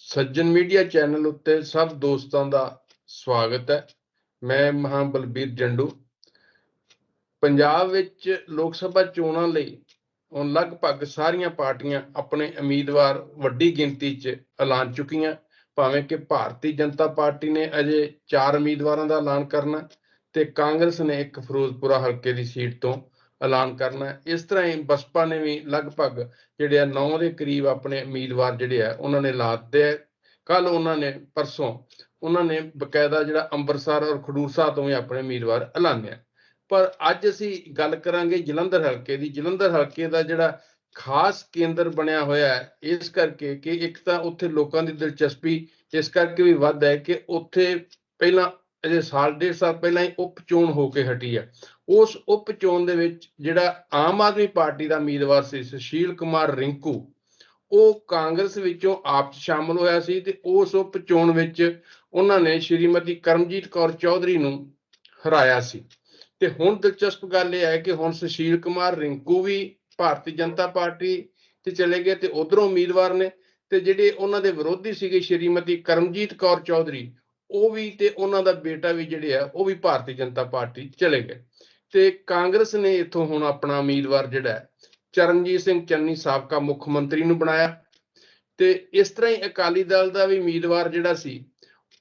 ਸੱਜਣ media channel ਉੱਤੇ ਸਭ ਦੋਸਤਾਂ ਦਾ ਸਵਾਗਤ ਹੈ। ਮੈਂ ਮਹਾਂ ਬਲਬੀਰ ਜੰਡੂ। ਪੰਜਾਬ ਵਿੱਚ ਲੋਕ ਸਭਾ ਚੋਣਾਂ ਲਈ ਹੁਣ ਲਗਭਗ ਸਾਰੀਆਂ ਪਾਰਟੀਆਂ ਆਪਣੇ ਉਮੀਦਵਾਰ ਵੱਡੀ ਗਿਣਤੀ 'ਚ ਐਲਾਨ ਚੁੱਕੀਆਂ। ਭਾਵੇਂ ਕਿ ਭਾਰਤੀ ਜਨਤਾ ਪਾਰਟੀ ਨੇ ਅਜੇ 4 ਉਮੀਦਵਾਰਾਂ ਦਾ ਐਲਾਨ ਕਰਨਾ ਤੇ ਕਾਂਗਰਸ ਨੇ ਇੱਕ ਫਿਰੋਜ਼ਪੁਰਾ ਹਲਕੇ ਦੀ ਸੀਟ ਤੋਂ ਐਲਾਨ ਕਰਨਾ ਇਸ ਤਰ੍ਹਾਂ ਹੀ ਬਸਪਾ ਨੇ ਵੀ ਲਗਭਗ ਜਿਹੜੇ ਆ 9 ਦੇ ਕਰੀਬ ਆਪਣੇ ਉਮੀਦਵਾਰ ਜਿਹੜੇ ਆ, ਉਹਨਾਂ ਨੇ ਲਾ ਦਿੱਤੇ ਕੱਲ ਉਹਨਾਂ ਨੇ ਪਰਸੋਂ ਉਹਨਾਂ ਨੇ ਬਕਾਇਦਾ ਜਿਹੜਾ ਅੰਮ੍ਰਿਤਸਰ ਔਰ ਖਡੂਰ ਸਾਹਿਬ ਤੋਂ ਵੀ ਆਪਣੇ ਉਮੀਦਵਾਰ ਐਲਾਨਿਆ ਪਰ ਅੱਜ ਅਸੀਂ ਗੱਲ ਕਰਾਂਗੇ ਜਲੰਧਰ ਹਲਕੇ ਦੀ। ਜਲੰਧਰ ਹਲਕੇ ਦਾ ਜਿਹੜਾ ਖਾਸ ਕੇਂਦਰ ਬਣਿਆ ਹੋਇਆ ਹੈ, ਇਸ ਕਰਕੇ ਕਿ ਇੱਕ ਤਾਂ ਉੱਥੇ ਲੋਕਾਂ ਦੀ ਦਿਲਚਸਪੀ, ਇਸ ਕਰਕੇ ਵੀ ਵੱਧ ਹੈ ਕਿ ਉੱਥੇ ਪਹਿਲਾਂ ਅਜੇ ਸਾਲ, ਡੇਢ ਸਾਲ ਪਹਿਲਾਂ ਹੀ ਉਪ ਚੋਣ ਹੋ ਕੇ ਹਟੀ ਹੈ ਉਸ ਉਪ ਚੋਣ ਦੇ ਵਿੱਚ ਜਿਹੜਾ ਆਮ ਆਦਮੀ ਪਾਰਟੀ ਦਾ ਉਮੀਦਵਾਰ ਸੀ ਸੁਸ਼ੀਲ ਕੁਮਾਰ ਰਿੰਕੂ, ਉਹ ਕਾਂਗਰਸ ਵਿੱਚੋਂ ਆਪ 'ਚ ਸ਼ਾਮਲ ਹੋਇਆ ਸੀ ਤੇ ਉਸ ਉਪ ਵਿੱਚ ਉਹਨਾਂ ਨੇ ਸ਼੍ਰੀਮਤੀ ਕਰਮਜੀਤ ਕੌਰ ਚੌਧਰੀ ਨੂੰ ਹਰਾਇਆ ਸੀ। ਤੇ ਹੁਣ ਦਿਲਚਸਪ ਗੱਲ ਇਹ ਹੈ ਕਿ ਹੁਣ ਸੁਸ਼ੀਲ ਕੁਮਾਰ ਰਿੰਕੂ ਵੀ ਭਾਰਤੀ ਜਨਤਾ ਪਾਰਟੀ ਤੇ ਚਲੇ ਗਏ ਤੇ ਉਧਰੋਂ ਉਮੀਦਵਾਰ ਨੇ ਤੇ ਜਿਹੜੇ ਉਹਨਾਂ ਦੇ ਵਿਰੋਧੀ ਸੀਗੇ ਸ਼੍ਰੀਮਤੀ ਕਰਮਜੀਤ ਕੌਰ ਚੌਧਰੀ ਉਹ ਵੀ ਤੇ ਉਹਨਾਂ ਦਾ ਬੇਟਾ ਵੀ ਜਿਹੜੇ ਆ, ਉਹ ਵੀ ਭਾਰਤੀ ਜਨਤਾ ਪਾਰਟੀ ਚਲੇ ਗਏ। ਤੇ ਕਾਂਗਰਸ ਨੇ ਇੱਥੋਂ ਹੁਣ ਆਪਣਾ ਉਮੀਦਵਾਰ ਜਿਹੜਾ ਚਰਨਜੀਤ ਸਿੰਘ ਚੰਨੀ ਸਾਬਕਾ ਮੁੱਖ ਮੰਤਰੀ ਨੂੰ ਬਣਾਇਆ। ਤੇ ਇਸ ਤਰ੍ਹਾਂ ਹੀ ਅਕਾਲੀ ਦਲ ਦਾ ਵੀ ਉਮੀਦਵਾਰ ਜਿਹੜਾ ਸੀ,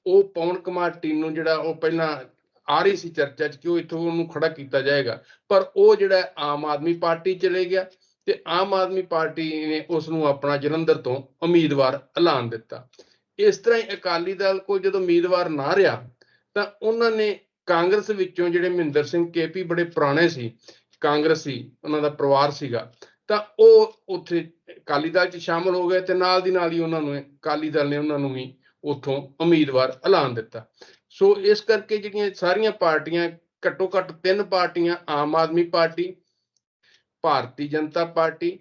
ਉਹ ਪਵਨ ਕੁਮਾਰ ਟੀਨੂ ਜਿਹੜਾ, ਉਹ ਪਹਿਲਾਂ ਆ ਰਹੀ ਸੀ ਚਰਚਾ 'ਚ ਕਿ ਉਹ ਇੱਥੋਂ ਉਹਨੂੰ ਖੜਾ ਕੀਤਾ ਜਾਏਗਾ। ਪਰ ਉਹ ਜਿਹੜਾ ਆਮ ਆਦਮੀ ਪਾਰਟੀ ਚਲੇ ਗਿਆ ਤੇ ਆਮ ਆਦਮੀ ਪਾਰਟੀ ਨੇ ਉਸ ਨੂੰ ਆਪਣਾ ਜਲੰਧਰ ਤੋਂ ਉਮੀਦਵਾਰ ਐਲਾਨ ਦਿੱਤਾ। ਇਸ ਤਰ੍ਹਾਂ ਹੀ ਅਕਾਲੀ ਦਲ ਕੋਲ ਜਦੋਂ ਉਮੀਦਵਾਰ ਨਾ ਰਿਹਾ, ਤਾਂ ਉਹਨਾਂ ਨੇ ਕਾਂਗਰਸ ਵਿੱਚੋਂ ਜਿਹੜੇ ਮਹਿੰਦਰ ਸਿੰਘ ਕੇਪੀ ਬੜੇ ਪੁਰਾਣੇ ਸੀ, ਕਾਂਗਰਸੀ ਉਹਨਾਂ ਦਾ ਪਰਿਵਾਰ ਸੀਗਾ, ਤਾਂ ਉਹ ਉੱਥੇ ਅਕਾਲੀ ਦਲ 'ਚ ਸ਼ਾਮਲ ਹੋ ਗਏ ਤੇ ਨਾਲ ਦੀ ਨਾਲ ਹੀ ਉਹਨਾਂ ਨੂੰ, ਅਕਾਲੀ ਦਲ ਨੇ ਉਹਨਾਂ ਨੂੰ ਵੀ ਉੱਥੋਂ ਉਮੀਦਵਾਰ ਐਲਾਨ ਦਿੱਤਾ। ਸੋ ਇਸ ਕਰਕੇ ਜਿਹੜੀਆਂ ਸਾਰੀਆਂ ਪਾਰਟੀਆਂ, ਘੱਟੋ ਘੱਟ ਤਿੰਨ ਪਾਰਟੀਆਂ, ਆਮ ਆਦਮੀ ਪਾਰਟੀ, ਭਾਰਤੀ ਜਨਤਾ ਪਾਰਟੀ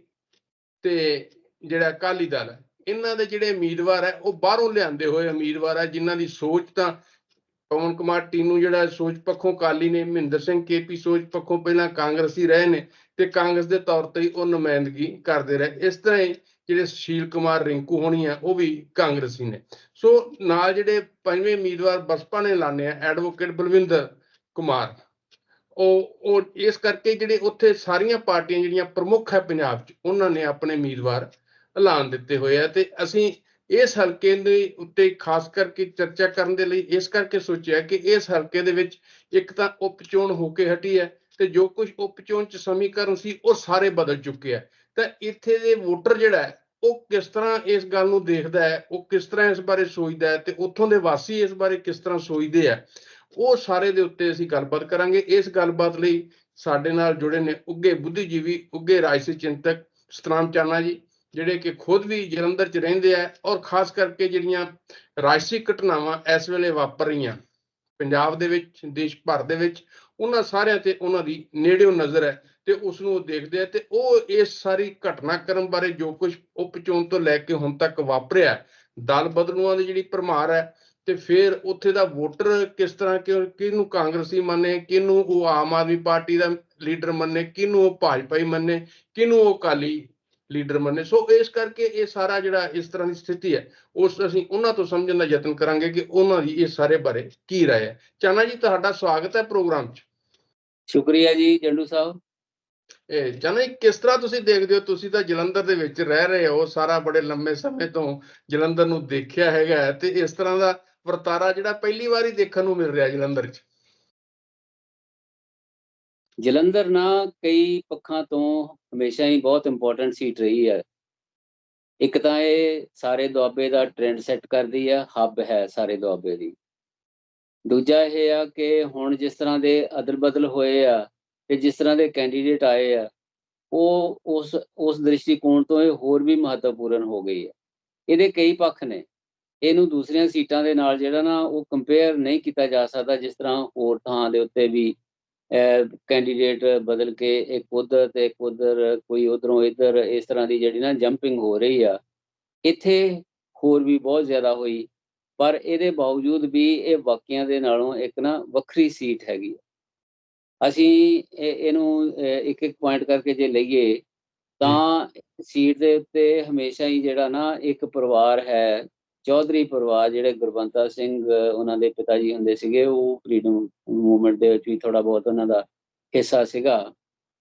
ਤੇ ਜਿਹੜਾ ਅਕਾਲੀ ਦਲ ਹੈ ਇਹਨਾਂ ਦੇ ਜਿਹੜੇ ਉਮੀਦਵਾਰ ਹੈ, ਉਹ ਬਾਹਰੋਂ ਲਿਆਂਦੇ ਹੋਏ ਉਮੀਦਵਾਰ ਹੈ, ਜਿਨ੍ਹਾਂ ਦੀ ਸੋਚ ਤਾਂ ਪਵਨ ਕੁਮਾਰ ਟੀਨੂ ਜਿਹੜਾ ਸੋਚ ਪੱਖੋਂ ਕਾਲੀ ਨੇ, ਮਹਿੰਦਰ ਸਿੰਘ ਕੇਪੀ ਸੋਚ ਪੱਖੋਂ ਪਹਿਲਾਂ ਕਾਂਗਰਸੀ ਰਹੇ ਨੇ ਤੇ ਕਾਂਗਰਸ ਦੇ ਤੌਰ ਤੇ ਉਹ ਨੁਮਾਇੰਦਗੀ ਕਰਦੇ ਰਹੇ। ਇਸ ਤਰ੍ਹਾਂ ਹੀ ਜਿਹੜੇ ਸੁਸ਼ੀਲ ਕੁਮਾਰ ਰਿੰਕੂ ਹੋਣੀ ਆ ਉਹ ਵੀ ਕਾਂਗਰਸੀ ਨੇ। ਸੋ ਨਾਲ ਜਿਹੜੇ ਪੰਜਵੇਂ ਉਮੀਦਵਾਰ ਬਸਪਾ ਨੇ ਲਾਣੇ ਆ, ਐਡਵੋਕੇਟ ਬਲਵਿੰਦਰ ਕੁਮਾਰ। ਉਹ ਉਹ ਇਸ ਕਰਕੇ ਜਿਹੜੇ ਉੱਥੇ ਸਾਰੀਆਂ ਪਾਰਟੀਆਂ ਜਿਹੜੀਆਂ ਪ੍ਰਮੁੱਖ ਹੈ ਪੰਜਾਬ 'ਚ, ਉਹਨਾਂ ਨੇ ਆਪਣੇ ਉਮੀਦਵਾਰ ਐਲਾਨ ਦਿੱਤੇ ਹੋਏ ਆ ਤੇ ਅਸੀਂ ਇਸ ਹਲਕੇ ਦੇ ਉੱਤੇ ਖਾਸ ਕਰਕੇ ਚਰਚਾ ਕਰਨ ਦੇ ਲਈ ਇਸ ਕਰਕੇ ਸੋਚਿਆ ਕਿ ਇਸ ਹਲਕੇ ਦੇ ਵਿੱਚ ਇੱਕ ਤਾਂ ਉਪ ਚੋਣ ਹੋ ਕੇ ਹਟੀ ਹੈ ਤੇ ਜੋ ਕੁਝ ਉਪ ਚੋਣ ਚ ਸਮੀਕਰਨ ਸੀ ਉਹ ਸਾਰੇ ਬਦਲ ਚੁੱਕੇ ਆ। ਤਾਂ ਇੱਥੇ ਦੇ ਵੋਟਰ ਜਿਹੜਾ ਹੈ, ਉਹ ਕਿਸ ਤਰ੍ਹਾਂ ਇਸ ਗੱਲ ਨੂੰ ਦੇਖਦਾ ਹੈ, ਉਹ ਕਿਸ ਤਰ੍ਹਾਂ ਇਸ ਬਾਰੇ ਸੋਚਦਾ ਹੈ ਤੇ ਉੱਥੋਂ ਦੇ ਵਾਸੀ ਇਸ ਬਾਰੇ ਕਿਸ ਤਰ੍ਹਾਂ ਸੋਚਦੇ ਆ, ਉਹ ਸਾਰੇ ਦੇ ਉੱਤੇ ਅਸੀਂ ਗੱਲਬਾਤ ਕਰਾਂਗੇ। ਇਸ ਗੱਲਬਾਤ ਲਈ ਸਾਡੇ ਨਾਲ ਜੁੜੇ ਨੇ ਉੱਗੇ ਬੁੱਧੀਜੀਵੀ, ਉੱਗੇ ਰਾਜਸੀ ਚਿੰਤਕ ਸਤਨਾਮ ਚਾਨਾ ਜੀ। ਜਿਹੜੇ ਕਿ ਖੁਦ ਵੀ ਜਲੰਧਰ 'ਚ ਰਹਿੰਦੇ ਆ ਔਰ ਖਾਸ ਕਰਕੇ ਜਿਹੜੀਆਂ ਰਾਜਸੀ ਘਟਨਾਵਾਂ ਇਸ ਵੇਲੇ ਵਾਪਰ ਰਹੀਆਂ, ਪੰਜਾਬ ਦੇ ਵਿੱਚ, ਦੇਸ਼ ਭਰ ਦੇ ਵਿੱਚ, ਉਹਨਾਂ ਸਾਰਿਆਂ ਤੇ ਉਹਨਾਂ ਦੀ ਨੇੜਿਓਂ ਨਜ਼ਰ ਹੈ ਤੇ ਉਸ ਨੂੰ ਉਹ ਦੇਖਦੇ ਆ ਤੇ ਉਹ ਇਸ ਸਾਰੀ ਘਟਨਾਕ੍ਰਮ ਬਾਰੇ ਜੋ ਕੁਝ ਉਪਚੋਣ ਤੋਂ ਲੈ ਕੇ ਹੁਣ ਤੱਕ ਵਾਪਰਿਆ, ਦਲ ਬਦਲੂਆਂ ਦੀ ਜਿਹੜੀ ਭਰਮਾਰ ਹੈ ਤੇ ਫਿਰ ਉੱਥੇ ਦਾ ਵੋਟਰ ਕਿਸ ਤਰ੍ਹਾਂ ਕਿ ਕਿਹਨੂੰ ਕਾਂਗਰਸੀ ਮੰਨੇ, ਕਿਹਨੂੰ ਉਹ ਆਮ ਆਦਮੀ ਪਾਰਟੀ ਦਾ ਲੀਡਰ ਮੰਨੇ, ਕਿਹਨੂੰ ਉਹ ਭਾਜਪਾਈ ਮੰਨੇ, ਕਿਹਨੂੰ ਉਹ ਅਕਾਲੀ ਲੀਡਰ ਮੰਨੇ। ਸੋ ਇਸ ਕਰਕੇ ਇਹ ਸਾਰਾ ਜਿਹੜਾ ਇਸ ਤਰ੍ਹਾਂ ਦੀ ਸਥਿਤੀ ਹੈ ਉਸ ਅਸੀਂ ਉਹਨਾਂ ਤੋਂ ਸਮਝਣ ਦਾ ਯਤਨ ਕਰਾਂਗੇ ਕਿ ਉਹਨਾਂ ਦੀ ਇਹ ਸਾਰੇ ਬਾਰੇ ਕੀ ਰਾਏ ਹੈ। ਚਾਨਾ ਜੀ ਤੁਹਾਡਾ ਸਵਾਗਤ ਹੈ ਪ੍ਰੋਗਰਾਮ 'ਚ। ਸ਼ੁਕਰੀਆ ਜੀ ਜੰਡੂ ਸਾਹਿਬ। ਇਹ ਚਾਨਾ ਜੀ ਕਿਸ ਤਰ੍ਹਾਂ ਤੁਸੀਂ ਦੇਖਦੇ ਹੋ? ਤੁਸੀਂ ਤਾਂ ਜਲੰਧਰ ਦੇ ਵਿੱਚ ਰਹਿ ਰਹੇ ਹੋ ਸਾਰਾ ਬੜੇ ਲੰਮੇ ਸਮੇਂ ਤੋਂ ਜਲੰਧਰ ਨੂੰ ਦੇਖਿਆ ਹੈਗਾ ਤੇ ਇਸ ਤਰ੍ਹਾਂ ਦਾ ਵਰਤਾਰਾ ਜਿਹੜਾ ਪਹਿਲੀ ਵਾਰੀ ਦੇਖਣ ਨੂੰ ਮਿਲ ਰਿਹਾ ਜਲੰਧਰ 'ਚ। ਜਲੰਧਰ ਨਾ ਕਈ ਪੱਖਾਂ ਤੋਂ ਹਮੇਸ਼ਾ ਹੀ ਬਹੁਤ ਇੰਪੋਰਟੈਂਟ ਸੀਟ ਰਹੀ ਹੈ। ਇੱਕ ਤਾਂ ਇਹ ਸਾਰੇ ਦੁਆਬੇ ਦਾ ਟ੍ਰੈਂਡ ਸੈੱਟ ਕਰਦੀ ਹੈ ਹੱਬ ਹੈ ਸਾਰੇ ਦੁਆਬੇ ਦੀ। ਦੂਜਾ ਇਹ ਆ ਕਿ ਹੁਣ ਜਿਸ ਤਰ੍ਹਾਂ ਦੇ ਅਦਲ ਬਦਲ ਹੋਏ ਆ ਤੇ ਜਿਸ ਤਰ੍ਹਾਂ ਦੇ ਕੈਂਡੀਡੇਟ ਆਏ ਆ, ਉਹ ਉਸ ਉਸ ਦ੍ਰਿਸ਼ਟੀਕੋਣ ਤੋਂ ਇਹ ਹੋਰ ਵੀ ਮਹੱਤਵਪੂਰਨ ਹੋ ਗਈ ਹੈ ਇਹਦੇ ਕਈ ਪੱਖ ਨੇ। ਇਹਨੂੰ ਦੂਸਰੀਆਂ ਸੀਟਾਂ ਦੇ ਨਾਲ ਜਿਹੜਾ ਨਾ ਉਹ ਕੰਪੇਅਰ ਨਹੀਂ ਕੀਤਾ ਜਾ ਸਕਦਾ ਜਿਸ ਤਰ੍ਹਾਂ ਹੋਰ ਥਾਂ ਦੇ ਉੱਤੇ ਵੀ ਕੈਂਡੀਡੇਟ ਬਦਲ ਕੇ ਇੱਕ ਉਧਰ ਤੇ ਇੱਕ ਉਧਰ ਕੋਈ ਉਧਰੋਂ ਇੱਧਰ ਇਸ ਤਰ੍ਹਾਂ ਦੀ ਜਿਹੜੀ ਨਾ ਜੰਪਿੰਗ ਹੋ ਰਹੀ ਆ ਇੱਥੇ ਹੋਰ ਵੀ ਬਹੁਤ ਜ਼ਿਆਦਾ ਹੋਈ ਪਰ ਇਹਦੇ ਬਾਵਜੂਦ ਵੀ ਇਹ ਬਾਕੀਆਂ ਦੇ ਨਾਲੋਂ ਇੱਕ ਨਾ ਵੱਖਰੀ ਸੀਟ ਹੈਗੀ। ਅਸੀਂ ਇਹ- ਇਹਨੂੰ ਇੱਕ ਇੱਕ ਪੁਆਇੰਟ ਕਰਕੇ ਜੇ ਲਈਏ ਤਾਂ ਸੀਟ ਦੇ ਉੱਤੇ ਹਮੇਸ਼ਾ ਹੀ ਜਿਹੜਾ ਨਾ ਇੱਕ ਪਰਿਵਾਰ ਹੈ ਚੌਧਰੀ ਪਰਿਵਾਰ ਜਿਹੜੇ ਗੁਰਬੰਤਾ ਸਿੰਘ ਉਹਨਾਂ ਦੇ ਪਿਤਾ ਜੀ ਹੁੰਦੇ ਸੀਗੇ, ਉਹ ਫਰੀडम ਮੂਵਮੈਂਟ ਦੇ ਵਿੱਚ ਵੀ ਥੋੜਾ ਬਹੁਤ ਉਹਨਾਂ ਦਾ ਹਿੱਸਾ ਸੀਗਾ।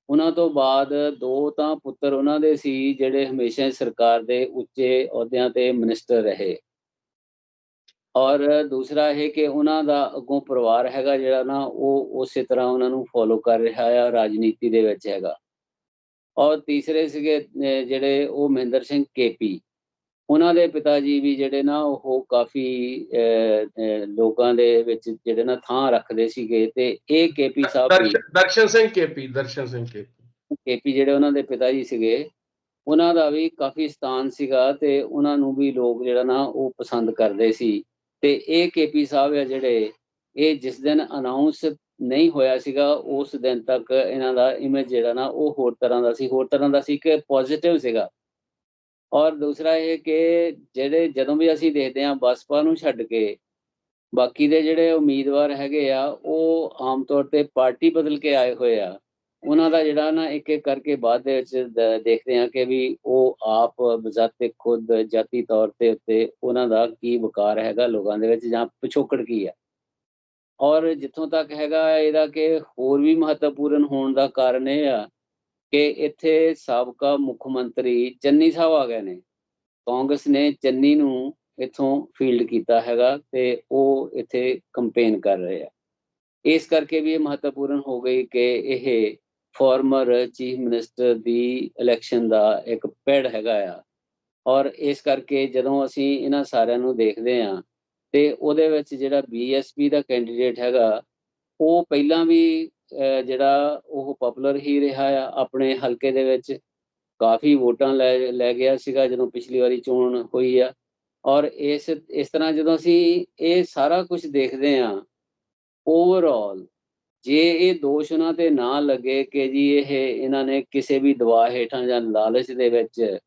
ਉਹਨਾਂ ਤੋਂ ਬਾਅਦ ਦੋ ਤਾਂ ਪੁੱਤਰ ਉਹਨਾਂ ਦੇ ਸੀ, ਜਿਹੜੇ ਹਮੇਸ਼ਾ ਸਰਕਾਰ ਦੇ ਉੱਚੇ ਅਹੁਦਿਆਂ ਤੇ ਮਿਨਿਸਟਰ ਰਹੇ। ਔਰ ਦੂਸਰਾ ਇਹ ਕਿ ਉਹਨਾਂ ਦਾ ਅੱਗੋਂ ਪਰਿਵਾਰ ਹੈਗਾ ਜਿਹੜਾ ਨਾ, ਉਹ ਉਸੇ ਤਰ੍ਹਾਂ ਉਹਨਾਂ ਨੂੰ ਫੋਲੋ ਕਰ ਰਿਹਾ ਆ, ਰਾਜਨੀਤੀ ਦੇ ਵਿੱਚ ਹੈਗਾ। ਔਰ ਤੀਸਰੇ ਸੀਗੇ ਜਿਹੜੇ ਉਹ ਮਹਿੰਦਰ ਸਿੰਘ ਕੇਪੀ। ਉਹਨਾਂ ਦੇ ਪਿਤਾ ਜੀ ਵੀ ਜਿਹੜੇ ਨਾ ਉਹ ਕਾਫੀ ਲੋਕਾਂ ਦੇ ਵਿੱਚ ਜਿਹੜੇ ਨਾ ਥਾਂ ਰੱਖਦੇ ਸੀਗੇ ਤੇ ਇਹ KP sahib Darshan Singh KP Darshan Singh KP. KP ਜਿਹੜੇ ਉਹਨਾਂ ਦੇ ਪਿਤਾ ਜੀ ਸੀਗੇ ਉਹਨਾਂ ਦਾ ਵੀ ਕਾਫੀ ਸਥਾਨ ਸੀਗਾ ਤੇ ਉਹਨਾਂ ਨੂੰ ਵੀ ਲੋਕ ਜਿਹੜਾ ਨਾ ਉਹ ਪਸੰਦ ਕਰਦੇ ਸੀ। ਤੇ ਇਹ ਕੇਪੀ ਸਾਹਿਬ ਆ ਜਿਹੜੇ ਇਹ ਜਿਸ ਦਿਨ ਅਨਾਉਂਸ ਨਹੀਂ ਹੋਇਆ ਸੀਗਾ ਉਸ ਦਿਨ ਤੱਕ ਇਹਨਾਂ ਦਾ ਇਮੇਜ ਜਿਹੜਾ ਨਾ ਉਹ ਹੋਰ ਤਰ੍ਹਾਂ ਦਾ ਸੀ। ਹੋਰ ਤਰ੍ਹਾਂ ਦਾ ਸੀ ਕਿ ਪੋਜ਼ਿਟਿਵ ਸੀਗਾ। ਔਰ ਦੂਸਰਾ ਇਹ ਕਿ ਜਿਹੜੇ ਜਦੋਂ ਵੀ ਅਸੀਂ ਦੇਖਦੇ ਹਾਂ ਬਸਪਾ ਨੂੰ ਛੱਡ ਕੇ, ਬਾਕੀ ਦੇ ਜਿਹੜੇ ਉਮੀਦਵਾਰ ਹੈਗੇ ਆ, ਉਹ ਆਮ ਤੌਰ ਤੇ ਪਾਰਟੀ ਬਦਲ ਕੇ ਆਏ ਹੋਏ ਆ। ਉਹਨਾਂ ਦਾ ਜਿਹੜਾ ਨਾ ਇੱਕ ਇੱਕ ਕਰਕੇ ਬਾਅਦ ਦੇ ਵਿੱਚ ਦੇਖਦੇ ਹਾਂ ਕਿ ਵੀ ਉਹ ਆਪ ਬਜ਼ਾਤੇ ਖੁਦ ਜਾਤੀ ਤੌਰ ਤੇ ਉੱਤੇ ਉਹਨਾਂ ਦਾ ਕੀ ਵਕਾਰ ਹੈਗਾ ਲੋਕਾਂ ਦੇ ਵਿੱਚ ਜਾਂ ਪਿਛੋਕੜ ਕੀ ਹੈ ਔਰ ਜਿੱਥੋਂ ਤੱਕ ਹੈਗਾ ਇਹਦਾ ਕਿ ਹੋਰ ਵੀ ਮਹੱਤਵਪੂਰਨ ਹੋਣ ਦਾ ਕਾਰਨ ਇਹ ਆ ਕਿ ਇੱਥੇ ਸਾਬਕਾ ਮੁੱਖ ਮੰਤਰੀ ਚੰਨੀ ਸਾਹਿਬ ਆ ਗਏ ਨੇ। ਕਾਂਗਰਸ ਨੇ ਚੰਨੀ ਨੂੰ ਇੱਥੋਂ ਫੀਲਡ ਕੀਤਾ ਹੈਗਾ ਤੇ ਉਹ ਇੱਥੇ ਕੰਪੇਨ ਕਰ ਰਹੇ ਆ। ਇਸ ਕਰਕੇ ਵੀ ਇਹ ਮਹੱਤਵਪੂਰਨ ਹੋ ਗਈ ਕਿ ਇਹ ਫਾਰਮਰ ਚੀਫ ਮਿਨਿਸਟਰ ਦੀ ਇਲੈਕਸ਼ਨ ਦਾ ਇੱਕ ਪੈੜ ਹੈਗਾ ਆ। ਔਰ ਇਸ ਕਰਕੇ ਜਦੋਂ ਅਸੀਂ ਇਹਨਾਂ ਸਾਰਿਆਂ ਨੂੰ ਦੇਖਦੇ ਹਾਂ ਤੇ ਉਹਦੇ ਵਿੱਚ ਜਿਹੜਾ ਬੀਐਸਪੀ ਦਾ ਕੈਂਡੀਡੇਟ ਹੈਗਾ, ਉਹ ਪਹਿਲਾਂ ਵੀ ਜਿਹੜਾ ਉਹ ਪਪੂਲਰ ਹੀ ਰਿਹਾ ਆ, ਆਪਣੇ ਹਲਕੇ ਦੇ ਵਿੱਚ ਕਾਫੀ ਵੋਟਾਂ ਲੈ ਲੈ ਗਿਆ ਸੀਗਾ ਜਦੋਂ ਪਿਛਲੀ ਵਾਰੀ ਚੋਣ ਹੋਈ ਆ। ਔਰ ਇਸ ਇਸ ਤਰ੍ਹਾਂ ਜਦੋਂ ਅਸੀਂ ਇਹ ਸਾਰਾ ਕੁਝ ਦੇਖਦੇ ਹਾਂ ਓਵਰਆਲ ਜੇ ਇਹ ਦੋਸ਼ ਉਹਨਾਂ ਤੇ ਨਾ ਲੱਗੇ ਕਿ ਜੀ ਇਹ, ਇਹਨਾਂ ਨੇ ਕਿਸੇ ਵੀ ਦਵਾ ਹੇਠਾਂ ਜਾਂ ਲਾਲਚ ਦੇ ਵਿੱਚ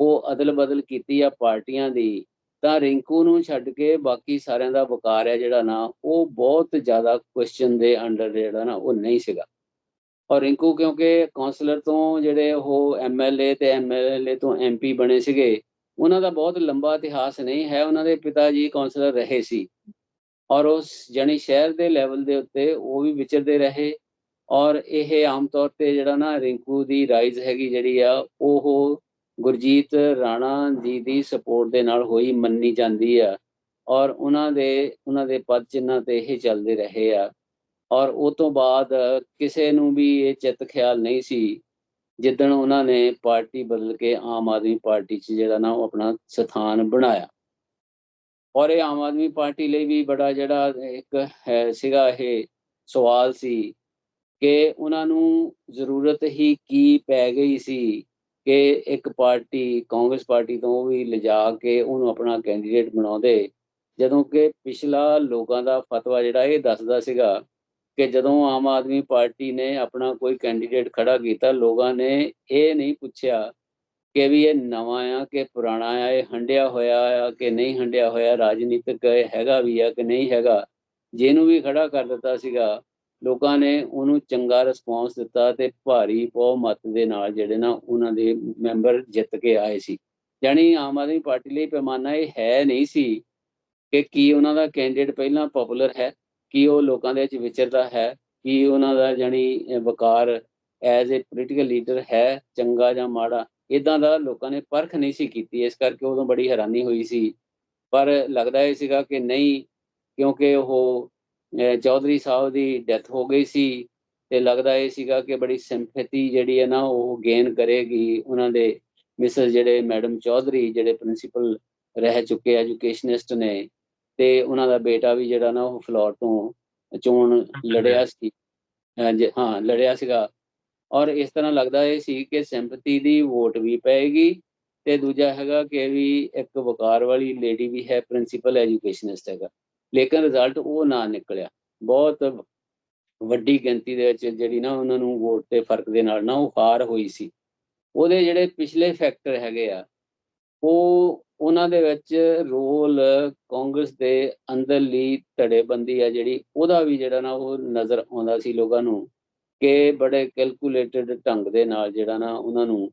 ਉਹ ਅਦਲ ਬਦਲ ਕੀਤੀ ਆ ਪਾਰਟੀਆਂ ਦੀ ਤਾਂ ਰਿੰਕੂ ਨੂੰ ਛੱਡ ਕੇ ਬਾਕੀ ਸਾਰਿਆਂ ਦਾ ਵਕਾਰ ਹੈ ਜਿਹੜਾ ਨਾ, ਉਹ ਬਹੁਤ ਜ਼ਿਆਦਾ ਕੁਐਸਚਨ ਦੇ ਅੰਡਰ ਜਿਹੜਾ ਨਾ, ਉਹ ਨਹੀਂ ਸੀਗਾ। ਔਰ ਰਿੰਕੂ ਕਿਉਂਕਿ ਕਾਉਂਸਲਰ ਤੋਂ ਜਿਹੜੇ ਉਹ ਐਮਐਲਏ ਤੇ ਐਮਐਲਏ ਤੋਂ ਐਮਪੀ ਬਣੇ ਸੀਗੇ, ਉਹਨਾਂ ਦਾ ਬਹੁਤ ਲੰਬਾ ਇਤਿਹਾਸ ਨਹੀਂ ਹੈ, ਉਹਨਾਂ ਦੇ ਪਿਤਾ ਜੀ ਕਾਉਂਸਲਰ ਰਹੇ ਸੀ। ਔਰ ਉਸ ਜਾਣੀ ਸ਼ਹਿਰ ਦੇ ਲੈਵਲ ਦੇ ਉੱਤੇ ਉਹ ਵੀ ਵਿਚਰਦੇ ਰਹੇ। ਔਰ ਇਹ ਆਮ ਤੌਰ ਤੇ ਜਿਹੜਾ ਨਾ ਰਿੰਕੂ ਦੀ ਰਾਈਜ਼ ਹੈਗੀ ਜਿਹੜੀ ਆ, ਉਹ ਗੁਰਜੀਤ ਰਾਣਾ ਜੀ ਦੀ ਸਪੋਰਟ ਦੇ ਨਾਲ ਹੋਈ, ਮੰਨੀ ਜਾਂਦੀ ਆ। ਔਰ ਉਹਨਾਂ ਦੇ ਉਹਨਾਂ ਦੇ ਪਦ ਚਿੰਨਾਂ ਤੇ ਇਹ ਚੱਲਦੇ ਰਹੇ ਆ। ਔਰ ਉਹ ਤੋਂ ਬਾਅਦ ਕਿਸੇ ਨੂੰ ਵੀ ਇਹ ਚਿੱਤ ਖਿਆਲ ਨਹੀਂ ਸੀ, ਜਿੱਦਣ ਉਹਨਾਂ ਨੇ ਪਾਰਟੀ ਬਦਲ ਕੇ ਆਮ ਆਦਮੀ ਪਾਰਟੀ 'ਚ ਜਿਹੜਾ ਨਾ ਉਹ ਆਪਣਾ ਸਥਾਨ ਬਣਾਇਆ। ਔਰ ਇਹ ਆਮ ਆਦਮੀ ਪਾਰਟੀ ਲਈ ਵੀ ਬੜਾ ਜਿਹੜਾ ਇੱਕ ਸੀਗਾ ਇਹ ਸਵਾਲ ਸੀ ਕਿ ਉਹਨਾਂ ਨੂੰ ਜ਼ਰੂਰਤ ਹੀ ਕੀ ਪੈ ਗਈ ਸੀ? ਕਿ ਇੱਕ ਪਾਰਟੀ, ਕਾਂਗਰਸ ਪਾਰਟੀ ਤੋਂ ਉਹ ਵੀ ਲਿਜਾ ਕੇ ਉਹਨੂੰ ਆਪਣਾ ਕੈਂਡੀਡੇਟ ਬਣਾਉਂਦੇ। ਜਦੋਂ ਕਿ ਪਿਛਲਾ ਲੋਕਾਂ ਦਾ ਫਤਵਾ ਜਿਹੜਾ ਇਹ ਦੱਸਦਾ ਸੀਗਾ ਕਿ ਜਦੋਂ ਆਮ ਆਦਮੀ ਪਾਰਟੀ ਨੇ ਆਪਣਾ ਕੋਈ ਕੈਂਡੀਡੇਟ ਖੜਾ ਕੀਤਾ, ਲੋਕਾਂ ਨੇ ਇਹ ਨਹੀਂ ਪੁੱਛਿਆ ਕਿ ਵੀ ਇਹ ਨਵਾਂ ਆ ਕਿ ਪੁਰਾਣਾ ਆ, ਇਹ ਹੰਡਿਆ ਹੋਇਆ ਆ ਕਿ ਨਹੀਂ ਹੰਡਿਆ ਹੋਇਆ, ਰਾਜਨੀਤਿਕ ਹੈਗਾ ਵੀ ਆ ਕਿ ਨਹੀਂ ਹੈਗਾ। ਜਿਹਨੂੰ ਵੀ ਖੜਾ ਕਰ ਦਿੱਤਾ ਸੀਗਾ ਲੋਕਾਂ ਨੇ ਉਹਨੂੰ ਚੰਗਾ ਰਿਸਪੌਂਸ ਦਿੱਤਾ ਤੇ ਭਾਰੀ ਬਹੁ ਮਤ ਦੇ ਨਾਲ ਜਿਹੜੇ ਨਾ ਉਹਨਾਂ ਦੇ ਮੈਂਬਰ ਜਿੱਤ ਕੇ ਆਏ ਸੀ। ਯਾਨੀ ਆਮ ਆਦਮੀ ਪਾਰਟੀ ਲਈ ਪੈਮਾਨਾ ਇਹ ਹੈ ਨਹੀਂ ਸੀ ਕਿ ਕੀ ਉਹਨਾਂ ਦਾ ਕੈਂਡੀਡੇਟ ਪਹਿਲਾਂ ਪਪੂਲਰ ਹੈ, ਕੀ ਉਹ ਲੋਕਾਂ ਦੇ ਵਿੱਚ ਵਿਚਰਦਾ ਹੈ, ਕੀ ਉਹਨਾਂ ਦਾ ਜਾਨੀ ਵਕਾਰ ਐਜ਼ ਅ ਪੋਲੀਟੀਕਲ ਲੀਡਰ ਹੈ, ਚੰਗਾ ਜਾਂ ਮਾੜਾ ਇਦਾਂ ਦਾ ਲੋਕਾਂ ਨੇ ਪਰਖ ਨਹੀਂ ਸੀ ਕੀਤੀ। ਇਸ ਕਰਕੇ ਉਦੋਂ ਬੜੀ ਹੈਰਾਨੀ ਹੋਈ ਸੀ। ਪਰ ਲੱਗਦਾ ਇਹ ਸੀਗਾ ਕਿ ਨਹੀਂ, ਕਿਉਂਕਿ ਉਹ ਚੌਧਰੀ ਸਾਹਿਬ ਦੀ ਡੈਥ ਹੋ ਗਈ ਸੀ ਤੇ ਲੱਗਦਾ ਇਹ ਸੀਗਾ ਕਿ ਬੜੀ ਸਿੰਪੈਥੀ ਜਿਹੜੀ ਹੈ ਨਾ ਉਹ ਗੇਨ ਕਰੇਗੀ ਉਹਨਾਂ ਦੇ ਮਿਸਸ ਜਿਹੜੇ ਮੈਡਮ ਚੌਧਰੀ ਜਿਹੜੇ ਪ੍ਰਿੰਸੀਪਲ ਰਹਿ ਚੁੱਕੇ ਐਜੂਕੇਸ਼ਨਿਸਟ ਨੇ ਤੇ ਉਹਨਾਂ ਦਾ ਬੇਟਾ ਵੀ ਜਿਹੜਾ ਨਾ ਉਹ ਫਲੋਰ ਤੋਂ ਚੋਣ ਲੜਿਆ ਸੀ। ਹਾਂ, ਲੜਿਆ ਸੀਗਾ। ਔਰ ਇਸ ਤਰ੍ਹਾਂ ਲੱਗਦਾ ਇਹ ਸੀ ਕਿ ਸਿੰਪਥੀ ਦੀ ਵੋਟ ਵੀ ਪਏਗੀ ਤੇ ਦੂਜਾ ਹੈਗਾ ਕਿ ਵੀ ਇੱਕ ਵਕਾਰ ਵਾਲੀ ਲੇਡੀ ਵੀ ਹੈ ਪ੍ਰਿੰਸੀਪਲ ਐਜੂਕੇਸ਼ਨਿਸਟ ਹੈਗਾ। ਲੇਕਿਨ ਰਿਜ਼ਲਟ ਉਹ ਨਾ ਨਿਕਲਿਆ। ਬਹੁਤ ਵੱਡੀ ਗਿਣਤੀ ਦੇ ਵਿੱਚ ਜਿਹੜੀ ਨਾ ਉਹਨਾਂ ਨੂੰ ਵੋਟ ਤੇ ਫ਼ਰਕ ਦੇ ਨਾਲ ਨਾ ਉਹ ਹਾਰ ਹੋਈ ਸੀ। ਉਹਦੇ ਜਿਹੜੇ ਪਿਛਲੇ ਫੈਕਟਰ ਹੈਗੇ ਆ, ਉਹ ਉਹਨਾਂ ਦੇ ਵਿੱਚ ਰੋਲ ਕਾਂਗਰਸ ਦੇ ਅੰਦਰਲੀ ਧੜੇਬੰਦੀ ਆ ਜਿਹੜੀ, ਉਹਦਾ ਵੀ ਜਿਹੜਾ ਨਾ ਉਹ ਨਜ਼ਰ ਆਉਂਦਾ ਸੀ ਲੋਕਾਂ ਨੂੰ ਕਿ ਬੜੇ ਕੈਲਕੂਲੇਟਡ ਢੰਗ ਦੇ ਨਾਲ ਜਿਹੜਾ ਨਾ ਉਹਨਾਂ ਨੂੰ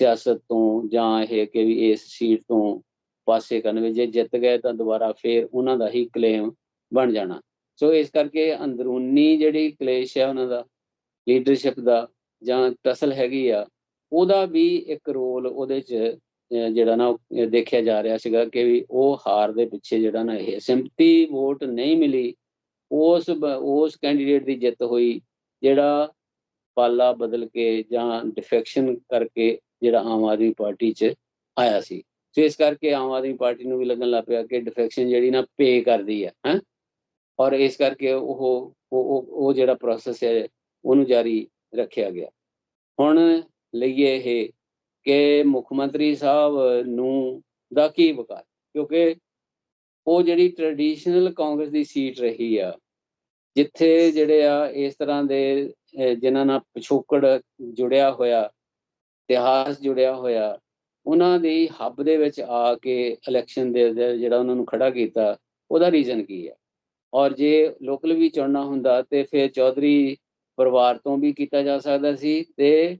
ਸਿਆਸਤ ਤੋਂ ਜਾਂ ਇਹ ਕਿ ਵੀ ਇਸ ਸੀਟ ਤੋਂ ਪਾਸੇ ਕਰਨ ਵਿੱਚ ਜੇ ਜਿੱਤ ਗਏ ਤਾਂ ਦੁਬਾਰਾ ਫੇਰ ਉਹਨਾਂ ਦਾ ਹੀ ਕਲੇਮ ਬਣ ਜਾਣਾ। ਸੋ ਇਸ ਕਰਕੇ ਅੰਦਰੂਨੀ ਜਿਹੜੀ ਕਲੇਸ਼ ਹੈ ਉਹਨਾਂ ਦਾ ਲੀਡਰਸ਼ਿਪ ਦਾ ਜਾਂ ਟਸਲ ਹੈਗੀ ਆ, ਉਹਦਾ ਵੀ ਇੱਕ ਰੋਲ ਉਹਦੇ 'ਚ ਜਿਹੜਾ ਨਾ ਉਹ ਦੇਖਿਆ ਜਾ ਰਿਹਾ ਸੀਗਾ ਕਿ ਵੀ ਉਹ ਹਾਰ ਦੇ ਪਿੱਛੇ ਜਿਹੜਾ ਨਾ ਇਹ ਸਿੰਪਥੀ ਵੋਟ ਨਹੀਂ ਮਿਲੀ, ਉਸ ਉਸ ਕੈਂਡੀਡੇਟ ਦੀ ਜਿੱਤ ਹੋਈ, ਜਿਹੜਾ ਪਾਲਾ ਬਦਲ ਕੇ ਜਾਂ ਡਿਫੈਕਸ਼ਨ ਕਰਕੇ ਜਿਹੜਾ ਆਮ ਆਦਮੀ ਪਾਰਟੀ 'ਚ ਆਇਆ ਸੀ। ਸੋ ਇਸ ਕਰਕੇ ਆਮ ਆਦਮੀ ਪਾਰਟੀ ਨੂੰ ਵੀ ਲੱਗਣ ਲੱਗ ਪਿਆ ਕਿ ਡਿਫੈਕਸ਼ਨ ਜਿਹੜੀ ਨਾ ਪੇ ਕਰਦੀ ਹੈ ਹੈ? ਔਰ ਇਸ ਕਰਕੇ ਉਹ ਉਹ ਉਹ- ਜਿਹੜਾ ਪ੍ਰੋਸੈਸ ਹੈ ਉਹਨੂੰ ਜਾਰੀ ਰੱਖਿਆ ਗਿਆ। ਹੁਣ ਲਈਏ ਇਹ ਕਿ ਮੁੱਖ ਮੰਤਰੀ ਸਾਹਿਬ ਨੂੰ ਦਾ ਕੀ ਵਕਾਰ? ਕਿਉਂਕਿ ਉਹ ਜਿਹੜੀ ਟ੍ਰੈਡੀਸ਼ਨਲ ਕਾਂਗਰਸ ਦੀ ਸੀਟ ਰਹੀ ਆ ਜਿੱਥੇ ਜਿਹੜੇ ਆ ਇਸ ਤਰ੍ਹਾਂ ਦੇ ਅਹ, ਜਿਨ੍ਹਾਂ ਨਾਲ ਪਿਛੋਕੜ ਜੁੜਿਆ ਹੋਇਆ ਇਤਿਹਾਸ ਜੁੜਿਆ ਹੋਇਆ ਉਹਨਾਂ ਦੀ ਹੱਬ ਦੇ ਵਿੱਚ ਆ ਕੇ ਇਲੈਕਸ਼ਨ ਦੇ ਜਿਹੜਾ ਉਹਨਾਂ ਨੂੰ ਖੜਾ ਕੀਤਾ, ਉਹਦਾ ਰੀਜ਼ਨ ਕੀ ਹੈ? ਔਰ ਜੇ ਲੋਕਲ ਵੀ ਚੁਣਨਾ ਹੁੰਦਾ ਤੇ ਫਿਰ ਚੌਧਰੀ ਪਰਿਵਾਰ ਤੋਂ ਵੀ ਕੀਤਾ ਜਾ ਸਕਦਾ ਸੀ ਤੇ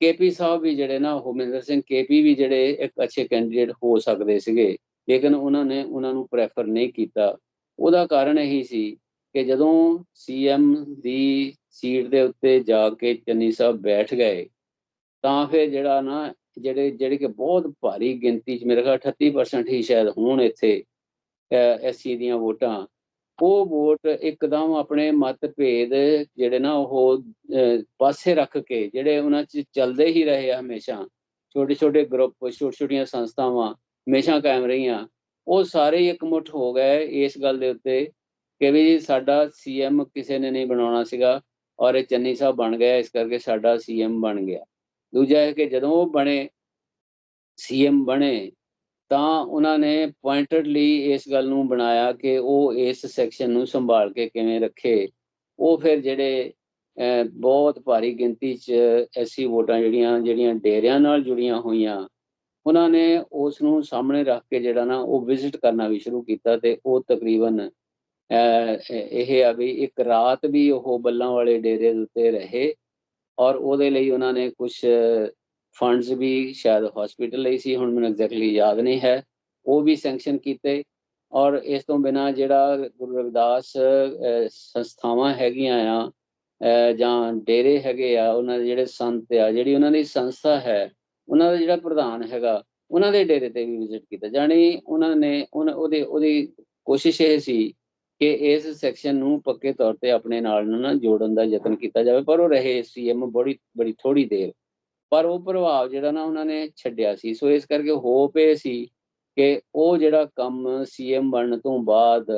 ਕੇਪੀ ਸਾਹਿਬ ਵੀ ਜਿਹੜੇ ਨਾ ਹੋਮਿੰਦਰ ਸਿੰਘ ਕੇਪੀ ਵੀ ਜਿਹੜੇ ਇੱਕ ਅੱਛੇ ਕੈਂਡੀਡੇਟ ਹੋ ਸਕਦੇ ਸੀਗੇ, ਲੇਕਿਨ ਉਹਨਾਂ ਨੇ ਉਹਨਾਂ ਨੂੰ ਪ੍ਰੈਫਰ ਨਹੀਂ ਕੀਤਾ। ਉਹਦਾ ਕਾਰਨ ਇਹੀ ਸੀ ਕਿ ਜਦੋਂ ਸੀਐਮ ਦੀ ਸੀਟ ਦੇ ਉੱਤੇ ਜਾ ਕੇ ਚੰਨੀ ਸਾਹਿਬ ਬੈਠ ਗਏ, ਤਾਂ ਫਿਰ ਜਿਹੜਾ ਨਾ ਜਿਹੜੇ ਜਿਹੜੇ ਕਿ ਬਹੁਤ ਭਾਰੀ ਗਿਣਤੀ ਚ ਮੇਰੇ ਖਿਆਲ 38% ਹੀ ਸ਼ਾਇਦ ਹੋਣ ਇੱਥੇ ਐਸਸੀ ਦੀਆਂ ਵੋਟਾਂ। ਉਹ ਵੋਟ ਇੱਕਦਮ ਆਪਣੇ ਮਤਭੇਦ ਜਿਹੜੇ ਨਾ ਉਹ ਪਾਸੇ ਰੱਖ ਕੇ, ਜਿਹੜੇ ਉਹਨਾਂ ਚ ਚੱਲਦੇ ਹੀ ਰਹੇ ਆ ਹਮੇਸ਼ਾ, ਛੋਟੇ ਛੋਟੇ ਗਰੁੱਪ ਛੋਟੀ ਛੋਟੀਆਂ ਸੰਸਥਾਵਾਂ ਹਮੇਸ਼ਾ ਕਾਇਮ ਰਹੀਆਂ। ਉਹ ਸਾਰੇ ਹੀ ਇਕਮੁੱਠ ਹੋ ਗਏ ਇਸ ਗੱਲ ਦੇ ਉੱਤੇ ਕਿ ਵੀ ਸਾਡਾ ਸੀਐਮ ਕਿਸੇ ਨੇ ਨਹੀਂ ਬਣਾਉਣਾ ਸੀਗਾ ਔਰ ਇਹ ਚੰਨੀ ਸਾਹਿਬ ਬਣ ਗਿਆ, ਇਸ ਕਰਕੇ ਸਾਡਾ ਸੀਐਮ ਬਣ ਗਿਆ। ਦੂਜਾ ਹੈ ਕਿ ਜਦੋਂ ਉਹ ਬਣੇ, ਸੀਐਮ ਬਣੇ, ਤਾਂ ਉਹਨਾਂ ਨੇ ਪੁਆਇੰਟਡਲੀ ਇਸ ਗੱਲ ਨੂੰ ਬਣਾਇਆ ਕਿ ਉਹ ਇਸ ਸੈਕਸ਼ਨ ਨੂੰ ਸੰਭਾਲ ਕੇ ਕਿਵੇਂ ਰੱਖੇ। ਉਹ ਫਿਰ ਜਿਹੜੇ ਬਹੁਤ ਭਾਰੀ ਗਿਣਤੀ 'ਚ ਐਸੀ ਵੋਟਾਂ ਜਿਹੜੀਆਂ ਜਿਹੜੀਆਂ ਡੇਰਿਆਂ ਨਾਲ ਜੁੜੀਆਂ ਹੋਈਆਂ, ਉਹਨਾਂ ਨੇ ਉਸ ਨੂੰ ਸਾਹਮਣੇ ਰੱਖ ਕੇ ਜਿਹੜਾ ਨਾ ਉਹ ਵਿਜ਼ਿਟ ਕਰਨਾ ਵੀ ਸ਼ੁਰੂ ਕੀਤਾ ਤੇ ਉਹ ਤਕਰੀਬਨ ਇਹ ਆ ਵੀ ਇੱਕ ਰਾਤ ਵੀ ਉਹ ਬੱਲਾਂ ਵਾਲੇ ਡੇਰੇ ਦੇ ਉੱਤੇ ਰਹੇ। ਔਰ ਉਹਦੇ ਲਈ ਉਹਨਾਂ ਨੇ ਕੁਝ ਫੰਡਸ ਵੀ ਸ਼ਾਇਦ ਹਸਪੀਟਲ ਲਈ ਸੀ, ਹੁਣ ਮੈਨੂੰ ਐਗਜ਼ੈਕਟਲੀ ਯਾਦ ਨਹੀਂ ਹੈ। ਉਹ ਵੀ ਸੈਂਕਸ਼ਨ ਕੀਤੇ ਔਰ ਇਸ ਤੋਂ ਬਿਨਾ ਜਿਹੜਾ ਗੁਰੂ ਰਵਿਦਾਸ ਸੰਸਥਾਵਾਂ ਹੈਗੀਆਂ ਆ ਜਾਂ ਡੇਰੇ ਹੈਗੇ ਆ, ਉਹਨਾਂ ਦੇ ਜਿਹੜੇ ਸੰਤ ਆ, ਜਿਹੜੀ ਉਹਨਾਂ ਦੀ ਸੰਸਥਾ ਹੈ, ਉਹਨਾਂ ਦਾ ਜਿਹੜਾ ਪ੍ਰਧਾਨ ਹੈਗਾ, ਉਹਨਾਂ ਦੇ ਡੇਰੇ ਤੇ ਵੀ ਵਿਜ਼ਿਟ ਕੀਤਾ। ਜਾਣੀ ਉਹਨਾਂ ਨੇ, ਉਹਨਾਂ ਉਹਦੇ, ਉਹਦੀ ਕੋਸ਼ਿਸ਼ ਇਹ ਸੀ ਕਿ ਇਸ ਸੈਕਸ਼ਨ ਨੂੰ ਪੱਕੇ ਤੌਰ ਤੇ ਆਪਣੇ ਨਾਲ ਨਾ ਜੋੜਨ ਦਾ ਯਤਨ ਕੀਤਾ ਜਾਵੇ, ਪਰ ਉਹ ਰਹੇ ਸੀਐਮ ਬੜੀ ਬੜੀ ਥੋੜੀ ਦੇਰ। ਪਰ ਉਹ ਪ੍ਰਭਾਵ ਜਿਹੜਾ ਨਾ ਉਹਨਾਂ ਨੇ ਛੱਡਿਆ ਸੀ। ਸੋ ਇਸ ਕਰਕੇ ਹੋਪ ਇਹ ਸੀ ਕਿ ਉਹ ਜਿਹੜਾ ਕੰਮ ਸੀਐਮ ਬਣਨ ਤੋਂ ਬਾਅਦ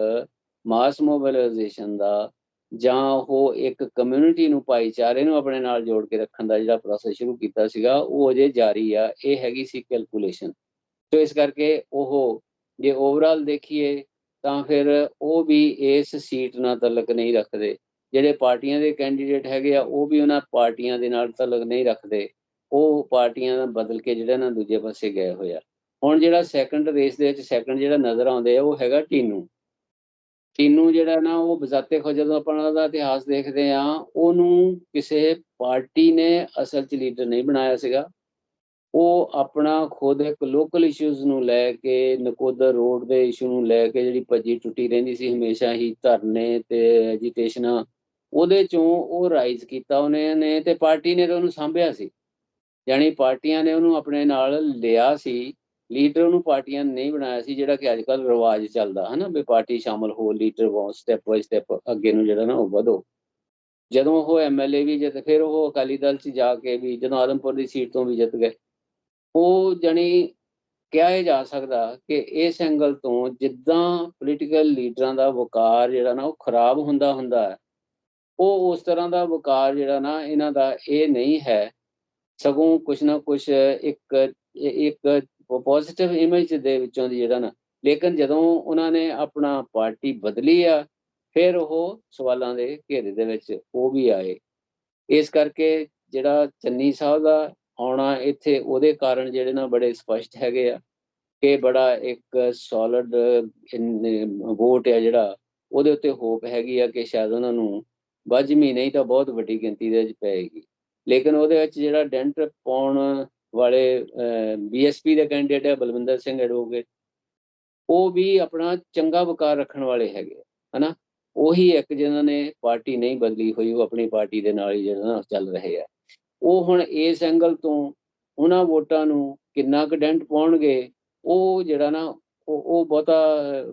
ਮਾਸ ਮੋਬਿਲਾਈਜੇਸ਼ਨ ਦਾ ਜਾਂ ਉਹ ਇੱਕ ਕਮਿਊਨਿਟੀ ਨੂੰ, ਭਾਈਚਾਰੇ ਨੂੰ ਆਪਣੇ ਨਾਲ ਜੋੜ ਕੇ ਰੱਖਣ ਦਾ ਜਿਹੜਾ ਪ੍ਰੋਸੈਸ ਸ਼ੁਰੂ ਕੀਤਾ ਸੀਗਾ, ਉਹ ਅਜੇ ਜਾਰੀ ਆ। ਇਹ ਹੈਗੀ ਸੀ ਕੈਲਕੂਲੇਸ਼ਨ ਸੋ ਇਸ ਕਰਕੇ ਉਹ ਜੇ ਓਵਰਆਲ ਦੇਖੀਏ ਤਾਂ ਫਿਰ ਉਹ ਵੀ ਇਸ ਸੀਟ ਨਾਲ ਤਲਕ ਨਹੀਂ ਰੱਖਦੇ। ਜਿਹੜੇ ਪਾਰਟੀਆਂ ਦੇ ਕੈਂਡੀਡੇਟ ਹੈਗੇ ਆ, ਉਹ ਵੀ ਉਹਨਾਂ ਪਾਰਟੀਆਂ ਦੇ ਨਾਲ ਤਲਕ ਨਹੀਂ ਰੱਖਦੇ। ਉਹ ਪਾਰਟੀਆਂ ਦਾ ਬਦਲ ਕੇ ਜਿਹੜਾ ਨਾ ਦੂਜੇ ਪਾਸੇ ਗਏ ਹੋਇਆ ਹੁਣ ਜਿਹੜਾ ਸੈਕੰਡ ਰੇਸ ਦੇ ਵਿੱਚ ਸੈਕੰਡ ਜਿਹੜਾ ਨਜ਼ਰ ਆਉਂਦੇ ਆ, ਉਹ ਹੈਗਾ ਟੀਨੂ। ਟੀਨੂ ਜਿਹੜਾ ਨਾ, ਉਹ ਬਜ਼ਾਤੇ ਖੋ ਜਦੋਂ ਆਪਾਂ ਉਹਦਾ ਇਤਿਹਾਸ ਦੇਖਦੇ ਆ, ਉਹਨੂੰ ਕਿਸੇ ਪਾਰਟੀ ਨੇ ਅਸਲ 'ਚ ਲੀਡਰ ਨਹੀਂ ਬਣਾਇਆ ਸੀਗਾ। ਉਹ ਆਪਣਾ ਖੁਦ ਇੱਕ ਲੋਕਲ ਇਸ਼ੂਜ਼ ਨੂੰ ਲੈ ਕੇ, ਨਕੋਦਰ ਰੋਡ ਦੇ ਇਸ਼ੂ ਨੂੰ ਲੈ ਕੇ ਜਿਹੜੀ ਭੱਜੀ ਟੁੱਟੀ ਰਹਿੰਦੀ ਸੀ, ਹਮੇਸ਼ਾ ਹੀ ਧਰਨੇ ਤੇ ਐਜੀਟੇਸ਼ਨਾਂ ਉਹਦੇ ਚੋਂ ਉਹ ਰਾਈਜ਼ ਕੀਤਾ ਉਹਨੇ ਨੇ ਤੇ ਪਾਰਟੀ ਨੇ ਤਾਂ ਉਹਨੂੰ ਸਾਂਭਿਆ ਸੀ। ਯਾਨੀ ਪਾਰਟੀਆਂ ਨੇ ਉਹਨੂੰ ਆਪਣੇ ਨਾਲ ਲਿਆ ਸੀ ਲੀਡਰ ਉਹਨੂੰ ਪਾਰਟੀਆਂ ਨੇ ਨਹੀਂ ਬਣਾਇਆ ਸੀ, ਜਿਹੜਾ ਕਿ ਅੱਜ ਕੱਲ ਰਿਵਾਜ ਚੱਲਦਾ, ਹਨਾ, ਵੀ ਪਾਰਟੀ ਸ਼ਾਮਲ ਹੋ ਲੀਡਰ ਵਾਂ ਸਟੈਪ ਬਾਈ ਸਟੈਪ ਅੱਗੇ ਨੂੰ ਜਿਹੜਾ ਨਾ ਉਹ ਵਧੋ। ਜਦੋਂ ਉਹ ਐਮਐਲਏ ਵੀ ਜਿੱਤ, ਫਿਰ ਉਹ ਅਕਾਲੀ ਦਲ 'ਚ ਜਾ ਕੇ ਵੀ, ਜਦੋਂ ਆਦਮਪੁਰ ਦੀ ਸੀਟ ਤੋਂ ਵੀ ਜਿੱਤ ਗਏ ਉਹ ਜਣੀ ਕਿਹਾ ਇਹ ਜਾ ਸਕਦਾ ਕਿ ਇਸ ਐਂਗਲ ਤੋਂ ਜਿੱਦਾਂ ਪੋਲੀਟੀਕਲ ਲੀਡਰਾਂ ਦਾ ਵਕਾਰ ਜਿਹੜਾ ਨਾ ਉਹ ਖਰਾਬ ਹੁੰਦਾ ਹੁੰਦਾ ਹੈ, ਉਹ ਉਸ ਤਰ੍ਹਾਂ ਦਾ ਵਕਾਰ ਜਿਹੜਾ ਨਾ ਇਹਨਾਂ ਦਾ ਇਹ ਨਹੀਂ ਹੈ, ਸਗੋਂ ਕੁਛ ਨਾ ਕੁਛ ਇੱਕ ਇੱਕ ਪੋਜ਼ਿਟਿਵ ਇਮੇਜ ਦੇ ਵਿੱਚੋਂ ਦੀ ਜਿਹੜਾ ਨਾ, ਲੇਕਿਨ ਜਦੋਂ ਉਹਨਾਂ ਨੇ ਆਪਣਾ ਪਾਰਟੀ ਬਦਲੀ ਆ, ਫਿਰ ਉਹ ਸਵਾਲਾਂ ਦੇ ਘੇਰੇ ਦੇ ਵਿੱਚ ਉਹ ਵੀ ਆਏ। ਇਸ ਕਰਕੇ ਜਿਹੜਾ ਚੰਨੀ ਸਾਹਿਬ ਦਾ ਆਉਣਾ ਇੱਥੇ, ਉਹਦੇ ਕਾਰਨ ਜਿਹੜੇ ਨਾ ਬੜੇ ਸਪਸ਼ਟ ਹੈਗੇ ਆ ਕਿ ਬੜਾ ਇੱਕ ਸੋਲਿਡ ਵੋਟ ਹੈ ਜਿਹੜਾ, ਉਹਦੇ ਉੱਤੇ ਹੋਪ ਹੈਗੀ ਆ ਕਿ ਸ਼ਾਇਦ ਉਹਨਾਂ ਨੂੰ ਵੱਜਵੀਂ ਨਹੀਂ ਤਾਂ ਬਹੁਤ ਵੱਡੀ ਗਿਣਤੀ ਦੇ ਵਿੱਚ ਪਏਗੀ। ਲੇਕਿਨ ਉਹਦੇ ਵਿੱਚ ਜਿਹੜਾ ਡੈਂਟ ਪਾਉਣ ਵਾਲੇ ਬੀਐਸਪੀ ਦੇ ਕੈਂਡੀਡੇਟ ਹੈ ਬਲਵਿੰਦਰ ਸਿੰਘ ਐਡਵੋਕੇਟ, ਉਹ ਵੀ ਆਪਣਾ ਚੰਗਾ ਵਕਾਰ ਰੱਖਣ ਵਾਲੇ ਹੈਗੇ ਹਨਾ? ਉਹੀ ਇੱਕ ਜਿਨ੍ਹਾਂ ਨੇ ਪਾਰਟੀ ਨਹੀਂ ਬਦਲੀ ਹੋਈ, ਉਹ ਆਪਣੀ ਪਾਰਟੀ ਦੇ ਨਾਲ ਹੀ ਜਿਹੜਾ ਨਾ ਚੱਲ ਰਹੇ ਆ। ਉਹ ਹੁਣ ਇਸ ਐਂਗਲ ਤੋਂ ਉਹਨਾਂ ਵੋਟਾਂ ਨੂੰ ਕਿੰਨਾ ਕੁ ਡੈਂਟ ਪਾਉਣਗੇ ਉਹ ਜਿਹੜਾ ਨਾ ਉਹ ਉਹ ਬਹੁਤਾ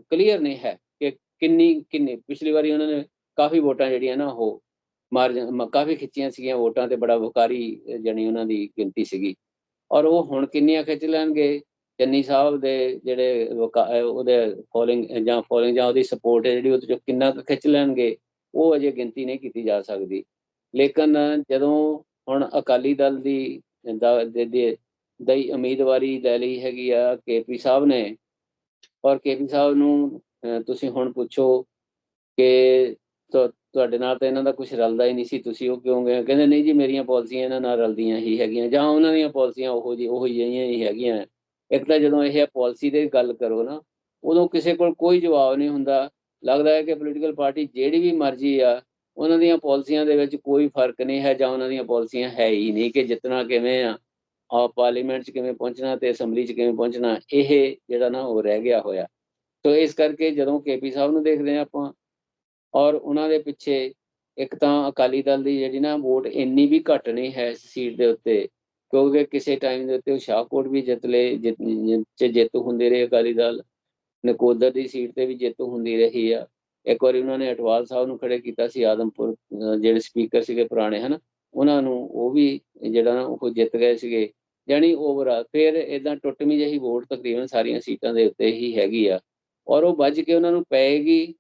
ਕਲੀਅਰ ਨਹੀਂ ਹੈ ਕਿ ਕਿੰਨੀ ਕਿੰਨੀ ਪਿਛਲੀ ਵਾਰੀ ਉਹਨਾਂ ਨੇ ਕਾਫੀ ਵੋਟਾਂ ਜਿਹੜੀਆਂ ਨਾ ਉਹ ਮਾਰਜਨ ਕਾਫੀ ਖਿੱਚੀਆਂ ਸੀਗੀਆਂ ਵੋਟਾਂ ਤੇ ਬੜਾ ਵਕਾਰੀ ਅਹ, ਜਾਣੀ ਉਹਨਾਂ ਦੀ ਗਿਣਤੀ ਸੀਗੀ। ਔਰ ਉਹ ਹੁਣ ਕਿੰਨੀਆਂ ਖਿੱਚ ਲੈਣਗੇ ਚੰਨੀ ਸਾਹਿਬ ਦੇ ਜਿਹੜੇ ਵਕਾ- ਉਹਦੇ ਫੋਲਿੰਗ ਜਾਂ ਫੋਲੋਇੰਗ ਜਾਂ ਉਹਦੀ ਸਪੋਰਟ ਹੈ ਜਿਹੜੀ ਉਹਦੇ ਚੋਂ ਕਿੰਨਾ ਕੁ ਖਿੱਚ ਲੈਣਗੇ ਉਹ ਅਜੇ ਗਿਣਤੀ ਨਹੀਂ ਕੀਤੀ ਜਾ ਸਕਦੀ। ਲੇਕਿਨ ਜਦੋਂ ਹੁਣ ਅਕਾਲੀ ਦਲ ਦੀ ਦਾ ਦੇ ਉਮੀਦਵਾਰੀ ਲੈ ਲਈ ਹੈਗੀ ਆ ਕੇਪੀ ਸਾਹਿਬ ਨੇ। ਔਰ ਕੇਪੀ ਸਾਹਿਬ ਨੂੰ ਤੁਸੀਂ ਹੁਣ ਪੁੱਛੋ ਕਿ ਤੁਹਾਡੇ ਨਾਲ ਤਾਂ ਇਹਨਾਂ ਦਾ ਕੁਝ ਰਲਦਾ ਹੀ ਨਹੀਂ ਸੀ। ਤੁਸੀਂ ਉਹ ਕਿਉਂ ਗਏ? ਕਹਿੰਦੇ ਨਹੀਂ ਜੀ, ਮੇਰੀਆਂ ਪਾਲਿਸੀਆਂ ਇਹਨਾਂ ਨਾਲ ਰਲਦੀਆਂ ਹੀ ਹੈਗੀਆਂ। ਜਾਂ ਉਹਨਾਂ ਦੀਆਂ ਪਾਲਿਸੀਆਂ ਉਹੋ ਜਿਹੀ, ਉਹੋ ਜਿਹੀਆਂ ਹੀ ਹੈਗੀਆਂ। ਇੱਕ ਤਾਂ ਜਦੋਂ ਇਹ ਪਾਲਿਸੀ ਦੀ ਗੱਲ ਕਰੋ ਨਾ, ਉਦੋਂ ਕਿਸੇ ਕੋਲ ਕੋਈ ਜਵਾਬ ਨਹੀਂ ਹੁੰਦਾ। ਲੱਗਦਾ ਹੈ ਕਿ ਪੋਲੀਟੀਕਲ ਪਾਰਟੀ ਜਿਹੜੀ ਵੀ ਮਰਜ਼ੀ ਆ ਉਹਨਾਂ ਦੀਆਂ ਪਾਲਿਸੀਆਂ ਦੇ ਵਿੱਚ ਕੋਈ ਫ਼ਰਕ ਨਹੀਂ ਹੈ ਜਾਂ ਉਹਨਾਂ ਦੀਆਂ ਪਾਲਿਸੀਆਂ ਹੈ ਹੀ ਨਹੀਂ ਕਿ ਜਿੱਤਣਾ ਕਿਵੇਂ ਆ ਆ ਪਾਰਲੀਮੈਂਟ 'ਚ ਕਿਵੇਂ ਪਹੁੰਚਣਾ ਤੇ ਅਸੈਂਬਲੀ 'ਚ ਕਿਵੇਂ ਪਹੁੰਚਣਾ, ਇਹ ਜਿਹੜਾ ਨਾ ਉਹ ਰਹਿ ਗਿਆ ਹੋਇਆ। ਸੋ ਇਸ ਕਰਕੇ ਜਦੋਂ ਕੇਪੀ ਸਾਹਿਬ ਨੂੰ ਦੇਖਦੇ ਆ ਆਪਾਂ, ਔਰ ਉਹਨਾਂ ਦੇ ਪਿੱਛੇ ਇੱਕ ਤਾਂ ਅਕਾਲੀ ਦਲ ਦੀ ਜਿਹੜੀ ਨਾ ਵੋਟ ਇੰਨੀ ਵੀ ਘੱਟ ਨਹੀਂ ਹੈ ਸੀਟ ਦੇ ਉੱਤੇ, ਕਿਉਂਕਿ ਕਿਸੇ ਟਾਈਮ ਦੇ ਉੱਤੇ ਉਹ ਸ਼ਾਹਕੋਟ ਵੀ ਜਿੱਤ ਲਏ, ਜਿੱਤ ਚ ਜੇਤੂ ਹੁੰਦੇ ਰਹੇ ਅਕਾਲੀ ਦਲ, ਨਕੋਦਰ ਦੀ ਸੀਟ ਤੇ ਵੀ ਜੇਤੂ ਹੁੰਦੀ ਰਹੀ ਆ। ਇੱਕ ਵਾਰੀ ਉਹਨਾਂ ਨੇ ਅਟਵਾਲ ਸਾਹਿਬ ਨੂੰ ਖੜੇ ਕੀਤਾ ਸੀ, ਆਦਮਪੁਰ ਜਿਹੜੇ ਸਪੀਕਰ ਸੀਗੇ ਪੁਰਾਣੇ, ਹਨ? ਉਹਨਾਂ ਨੂੰ ਉਹ ਵੀ ਜਿਹੜਾ ਨਾ ਉਹ ਜਿੱਤ ਗਏ ਸੀਗੇ। ਜਾਣੀ ਓਵਰਆਲ ਫਿਰ ਇਦਾਂ ਟੁੱਟਵੀਂ ਜਿਹੀ ਵੋਟ ਤਕਰੀਬਨ ਸਾਰੀਆਂ ਸੀਟਾਂ ਦੇ ਉੱਤੇ ਹੀ ਹੈਗੀ ਆ। ਔਰ ਉਹ ਵੱਜ ਕੇ ਉਹਨਾਂ ਨੂੰ ਪਏਗੀ,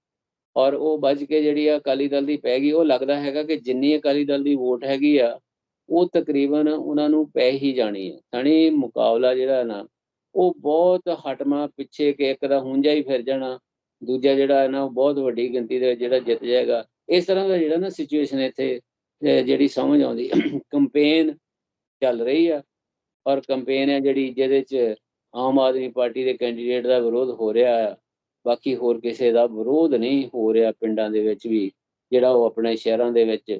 ਔਰ ਉਹ ਵੱਜ ਕੇ ਜਿਹੜੀ ਆ ਅਕਾਲੀ ਦਲ ਦੀ ਪੈ ਗਈ ਉਹ ਲੱਗਦਾ ਹੈਗਾ ਕਿ ਜਿੰਨੀ ਅਕਾਲੀ ਦਲ ਦੀ ਵੋਟ ਹੈਗੀ ਆ, ਉਹ ਤਕਰੀਬਨ ਉਹਨਾਂ ਨੂੰ ਪੈ ਹੀ ਜਾਣੀ ਹੈ ਜਾਣੀ ਮੁਕਾਬਲਾ ਜਿਹੜਾ ਨਾ, ਉਹ ਬਹੁਤ ਹਟਮਾ ਪਿੱਛੇ ਕਿ ਇੱਕ ਦਾ ਹੁੰਜਾ ਹੀ ਫਿਰ ਜਾਣਾ। ਦੂਜਾ ਜਿਹੜਾ ਹੈ ਨਾ, ਉਹ ਬਹੁਤ ਵੱਡੀ ਗਿਣਤੀ ਦੇ ਵਿੱਚ ਜਿਹੜਾ ਜਿੱਤ ਜਾਏਗਾ। ਇਸ ਤਰ੍ਹਾਂ ਦਾ ਜਿਹੜਾ ਨਾ ਸਿਚੁਏਸ਼ਨ ਇੱਥੇ ਜਿਹੜੀ ਸਮਝ ਆਉਂਦੀ ਕੰਪੇਨ ਚੱਲ ਰਹੀ ਆ। ਔਰ ਕੰਪੇਨ ਹੈ ਜਿਹੜੀ, ਜਿਹਦੇ ਚ ਆਮ ਆਦਮੀ ਪਾਰਟੀ ਦੇ ਕੈਂਡੀਡੇਟ ਦਾ ਵਿਰੋਧ ਹੋ ਰਿਹਾ ਆ। ਬਾਕੀ ਹੋਰ ਕਿਸੇ ਦਾ ਵਿਰੋਧ ਨਹੀਂ ਹੋ ਰਿਹਾ ਪਿੰਡਾਂ ਦੇ ਵਿੱਚ ਵੀ। ਜਿਹੜਾ ਉਹ ਆਪਣੇ ਸ਼ਹਿਰਾਂ ਦੇ ਵਿੱਚ,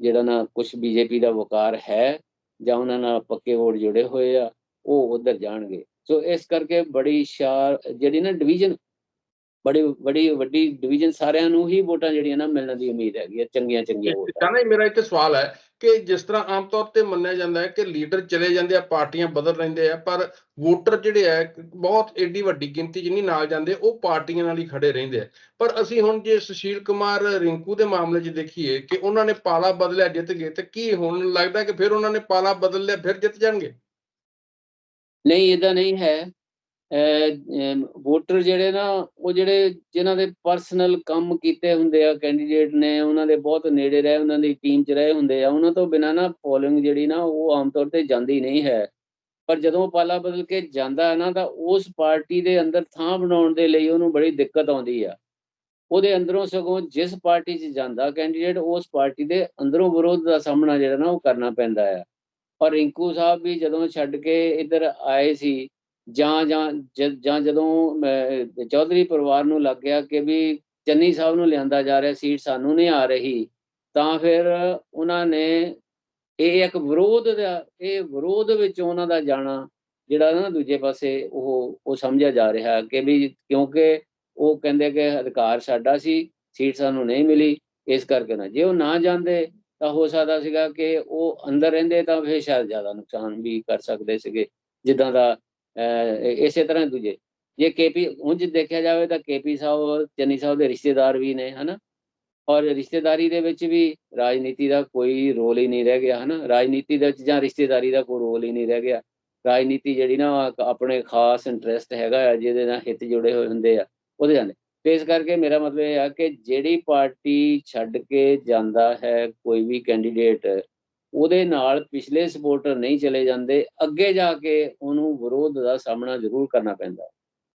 ਜਿਹੜਾ ਨਾ ਕੁਝ ਬੀਜੇਪੀ ਦਾ ਵਕਾਰ ਹੈ, ਜਾਂ ਉਹਨਾਂ ਨਾਲ ਪੱਕੇ ਵੋਟ ਜੁੜੇ ਹੋਏ ਆ, ਉਹ ਉਧਰ ਜਾਣਗੇ। ਸੋ ਇਸ ਕਰਕੇ ਬੜੀ ਸ਼ਾਰ, ਜਿਹੜੀ ਨਾ ਡਿਵੀਜ਼ਨ ਬੜੀ ਬੜੀ ਵੱਡੀ ਡਿਵੀਜ਼ਨ ਸਾਰਿਆਂ ਨੂੰ ਹੀ ਵੋਟਾਂ ਜਿਹੜੀਆਂ ਨਾ ਮਿਲਣ ਦੀ ਉਮੀਦ ਹੈਗੀ ਹੈ ਚੰਗੀਆਂ ਚੰਗੀਆਂ ਵੋਟਾਂ। ਚਾਹਨਾ ਹੀ ਮੇਰਾ ਇੱਥੇ ਸਵਾਲ ਹੈ ਕਿ ਜਿਸ ਤਰ੍ਹਾਂ ਆਮ ਤੌਰ ਤੇ ਮੰਨਿਆ ਜਾਂਦਾ ਹੈ ਕਿ ਲੀਡਰ ਚਲੇ ਜਾਂਦੇ ਆ ਪਾਰਟੀਆਂ ਬਦਲ ਰਹਿੰਦੇ ਆ ਪਰ ਵੋਟਰ ਜਿਹੜੇ ਆ ਬਹੁਤ ਏਡੀ ਵੱਡੀ ਗਿਣਤੀ ਜਿੰਨੀ ਨਾਲ ਜਾਂਦੇ ਉਹ ਪਾਰਟੀਆਂ ਨਾਲ ਹੀ ਖੜੇ ਰਹਿੰਦੇ ਆ। ਪਰ ਅਸੀਂ ਹੁਣ ਜੇ ਸੁਸ਼ੀਲ ਕੁਮਾਰ ਰਿੰਕੂ ਦੇ ਮਾਮਲੇ 'ਚ ਦੇਖੀਏ ਕਿ ਉਹਨਾਂ ਨੇ ਪਾਲਾ ਬਦਲਿਆ ਜਿੱਤ ਗਏ ਤੇ ਕੀ ਹੁਣ ਲੱਗਦਾ ਕਿ ਫਿਰ ਉਹਨਾਂ ਨੇ ਪਾਲਾ ਬਦਲ ਲਿਆ ਫਿਰ ਜਿੱਤ ਜਾਣਗੇ? ਨਹੀਂ ਇਦਾਂ ਨਹੀਂ ਹੈ। ਵੋਟਰ ਜਿਹੜੇ ਨਾ, ਉਹ ਜਿਹੜੇ ਜਿਨ੍ਹਾਂ ਦੇ ਪਰਸਨਲ ਕੰਮ ਕੀਤੇ ਹੁੰਦੇ ਆ ਕੈਂਡੀਡੇਟ ਨੇ, ਉਹਨਾਂ ਦੇ ਬਹੁਤ ਨੇੜੇ ਰਹੇ, ਉਹਨਾਂ ਦੀ ਟੀਮ 'ਚ ਰਹੇ ਹੁੰਦੇ ਆ, ਉਹਨਾਂ ਤੋਂ ਬਿਨਾ ਨਾ ਪੋਲਿੰਗ ਜਿਹੜੀ ਨਾ, ਉਹ ਆਮ ਤੌਰ ਤੇ ਜਾਂਦੀ ਨਹੀਂ ਹੈ। ਪਰ ਜਦੋਂ ਪਾਲਾ ਬਦਲ ਕੇ ਜਾਂਦਾ ਹੈ ਨਾ, ਤਾਂ ਉਸ ਪਾਰਟੀ ਦੇ ਅੰਦਰ ਥਾਂ ਬਣਾਉਣ ਦੇ ਲਈ ਉਹਨੂੰ ਬੜੀ ਦਿੱਕਤ ਆਉਂਦੀ ਆ। ਉਹਦੇ ਅੰਦਰੋਂ ਸਗੋਂ ਜਿਸ ਪਾਰਟੀ 'ਚ ਜਾਂਦਾ ਕੈਂਡੀਡੇਟ ਉਸ ਪਾਰਟੀ ਦੇ ਅੰਦਰੋਂ ਵਿਰੋਧ ਦਾ ਸਾਹਮਣਾ ਜਿਹੜਾ ਨਾ, ਉਹ ਕਰਨਾ ਪੈਂਦਾ ਆ। ਔਰ ਰਿੰਕੂ ਸਾਹਿਬ ਵੀ ਜਦੋਂ ਛੱਡ ਕੇ ਇੱਧਰ ਆਏ ਸੀ ਜਾਂ ਜਾਂ ਜ- ਜਾਂ ਜਦੋਂ ਅਹ, ਚੌਧਰੀ ਪਰਿਵਾਰ ਨੂੰ ਲੱਗ ਗਿਆ ਕਿ ਵੀ ਚੰਨੀ ਸਾਹਿਬ ਨੂੰ ਲਿਆਂਦਾ ਜਾ ਰਿਹਾ ਸੀਟ ਸਾਨੂੰ ਨਹੀਂ ਆ ਰਹੀ ਤਾਂ ਫਿਰ ਉਹਨਾਂ ਨੇ ਇਹ ਇੱਕ ਵਿਰੋਧ ਦਾ ਇਹ ਵਿਰੋਧ ਵਿੱਚ ਉਹਨਾਂ ਦਾ ਜਾਣਾ ਜਿਹੜਾ ਨਾ ਦੂਜੇ ਪਾਸੇ ਉਹ ਉਹ ਸਮਝਿਆ ਜਾ ਰਿਹਾ ਕਿ ਵੀ ਕਿਉਂਕਿ ਉਹ ਕਹਿੰਦੇ ਕਿ ਅਧਿਕਾਰ ਸਾਡਾ ਸੀ ਸੀਟ ਸਾਨੂੰ ਨਹੀਂ ਮਿਲੀ ਇਸ ਕਰਕੇ ਨਾ ਜੇ ਉਹ ਨਾ ਜਾਂਦੇ ਤਾਂ ਹੋ ਸਕਦਾ ਸੀਗਾ ਕਿ ਉਹ ਅੰਦਰ ਰਹਿੰਦੇ ਤਾਂ ਫਿਰ ਸ਼ਾਇਦ ਜ਼ਿਆਦਾ ਨੁਕਸਾਨ ਵੀ ਕਰ ਸਕਦੇ ਸੀਗੇ ਜਿੱਦਾਂ ਦਾ ਇਸੇ ਤਰ੍ਹਾਂ ਦੂਜੇ, ਜੇ ਕੇਪੀ ਉਂਝ ਦੇਖਿਆ ਜਾਵੇ ਤਾਂ ਕੇਪੀ ਸਾਹਿਬ, ਚੰਨੀ ਸਾਹਿਬ ਦੇ ਰਿਸ਼ਤੇਦਾਰ ਵੀ ਨੇ, ਹਨਾ? ਔਰ ਰਿਸ਼ਤੇਦਾਰੀ ਦੇ ਵਿੱਚ ਵੀ ਰਾਜਨੀਤੀ ਦਾ ਕੋਈ ਰੋਲ ਹੀ ਨਹੀਂ ਰਹਿ ਗਿਆ, ਹਨਾ? ਰਾਜਨੀਤੀ ਦੇ ਵਿੱਚ ਜਾਂ ਰਿਸ਼ਤੇਦਾਰੀ ਦਾ ਕੋਈ ਰੋਲ ਹੀ ਨਹੀਂ ਰਹਿ ਗਿਆ। ਰਾਜਨੀਤੀ ਜਿਹੜੀ ਨਾ ਆਪਣੇ ਖਾਸ ਇੰਟਰਸਟ ਹੈਗਾ ਆ, ਜਿਹਦੇ ਨਾਲ ਹਿੱਤ ਜੁੜੇ ਹੋਏ ਹੁੰਦੇ ਆ, ਉਹਦੇ ਜਾਂਦੇ ਤੇ ਇਸ ਕਰਕੇ ਮੇਰਾ ਮਤਲਬ ਇਹ ਆ ਕਿ ਜਿਹੜੀ ਪਾਰਟੀ ਛੱਡ ਕੇ ਜਾਂਦਾ ਹੈ, ਕੋਈ ਵੀ ਕੈਂਡੀਡੇਟ ਉਹਦੇ ਨਾਲ ਪਿਛਲੇ ਸਪੋਰਟਰ ਨਹੀਂ ਚਲੇ ਜਾਂਦੇ ਅੱਗੇ ਜਾ ਕੇ ਉਹਨੂੰ ਵਿਰੋਧ ਦਾ ਸਾਹਮਣਾ ਜ਼ਰੂਰ ਕਰਨਾ ਪੈਂਦਾ।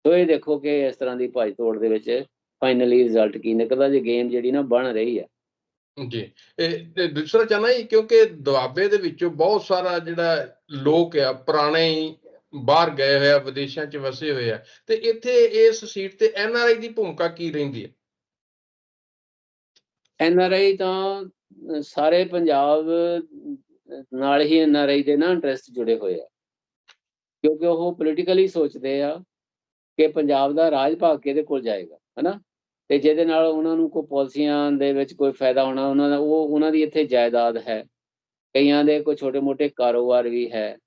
ਸੋ ਇਹ ਦੇਖੋ ਕਿ ਇਸ ਤਰ੍ਹਾਂ ਦੀ ਭੱਜ ਤੋੜ ਦੇ ਵਿੱਚ ਫਾਈਨਲੀ ਰਿਜ਼ਲਟ ਕੀ ਨਿਕਲਦਾ ਜੇ ਗੇਮ ਜਿਹੜੀ ਨਾ ਬਣ ਰਹੀ ਹੈ ਜੀ ਇਹ ਦੂਸਰਾ ਚਾਹਨਾ ਹੀ ਕਿਉਂਕਿ ਦੁਆਬੇ ਦੇ ਵਿੱਚੋਂ ਬਹੁਤ ਸਾਰਾ ਜਿਹੜਾ ਲੋਕ ਆ ਪੁਰਾਣੇ ਹੀ ਬਾਹਰ ਗਏ ਹੋਏ ਆ ਵਿਦੇਸ਼ਾਂ 'ਚ ਵਸੇ ਹੋਏ ਆ ਤੇ ਇੱਥੇ ਇਸ ਸੀਟ ਤੇ ਐਨਆਰਆਈ ਦੀ ਭੂਮਿਕਾ ਕੀ ਰਹਿੰਦੀ ਹੈ ਐਨ ਆਰ ਆਈ ਤਾਂ ਸਾਰੇ ਪੰਜਾਬ ਨਾਲ ਹੀ ਐਨ ਆਰ ਆਈ ਦੇ ਨਾ ਇੰਟਰਸਟ ਜੁੜੇ ਹੋਏ ਆ। ਕਿਉਂਕਿ ਉਹ ਪੋਲੀਟੀਕਲੀ ਸੋਚਦੇ ਆ ਕਿ ਪੰਜਾਬ ਦਾ ਰਾਜ ਭਾਗ ਕਿਹਦੇ ਕੋਲ ਜਾਏਗਾ, ਹਨਾ? ਤੇ ਜਿਹਦੇ ਨਾਲ ਉਹਨਾਂ ਨੂੰ ਕੋਈ ਪਾਲਿਸੀਆਂ ਦੇ ਵਿੱਚ ਕੋਈ ਫਾਇਦਾ ਹੋਣਾ, ਉਹਨਾਂ ਦਾ, ਉਹ, ਉਹਨਾਂ ਦੀ ਇੱਥੇ ਜਾਇਦਾਦ ਹੈ। ਕਈਆਂ ਦੇ ਕੋਈ ਛੋਟੇ-ਮੋਟੇ ਕਾਰੋਬਾਰ ਵੀ ਹੈ।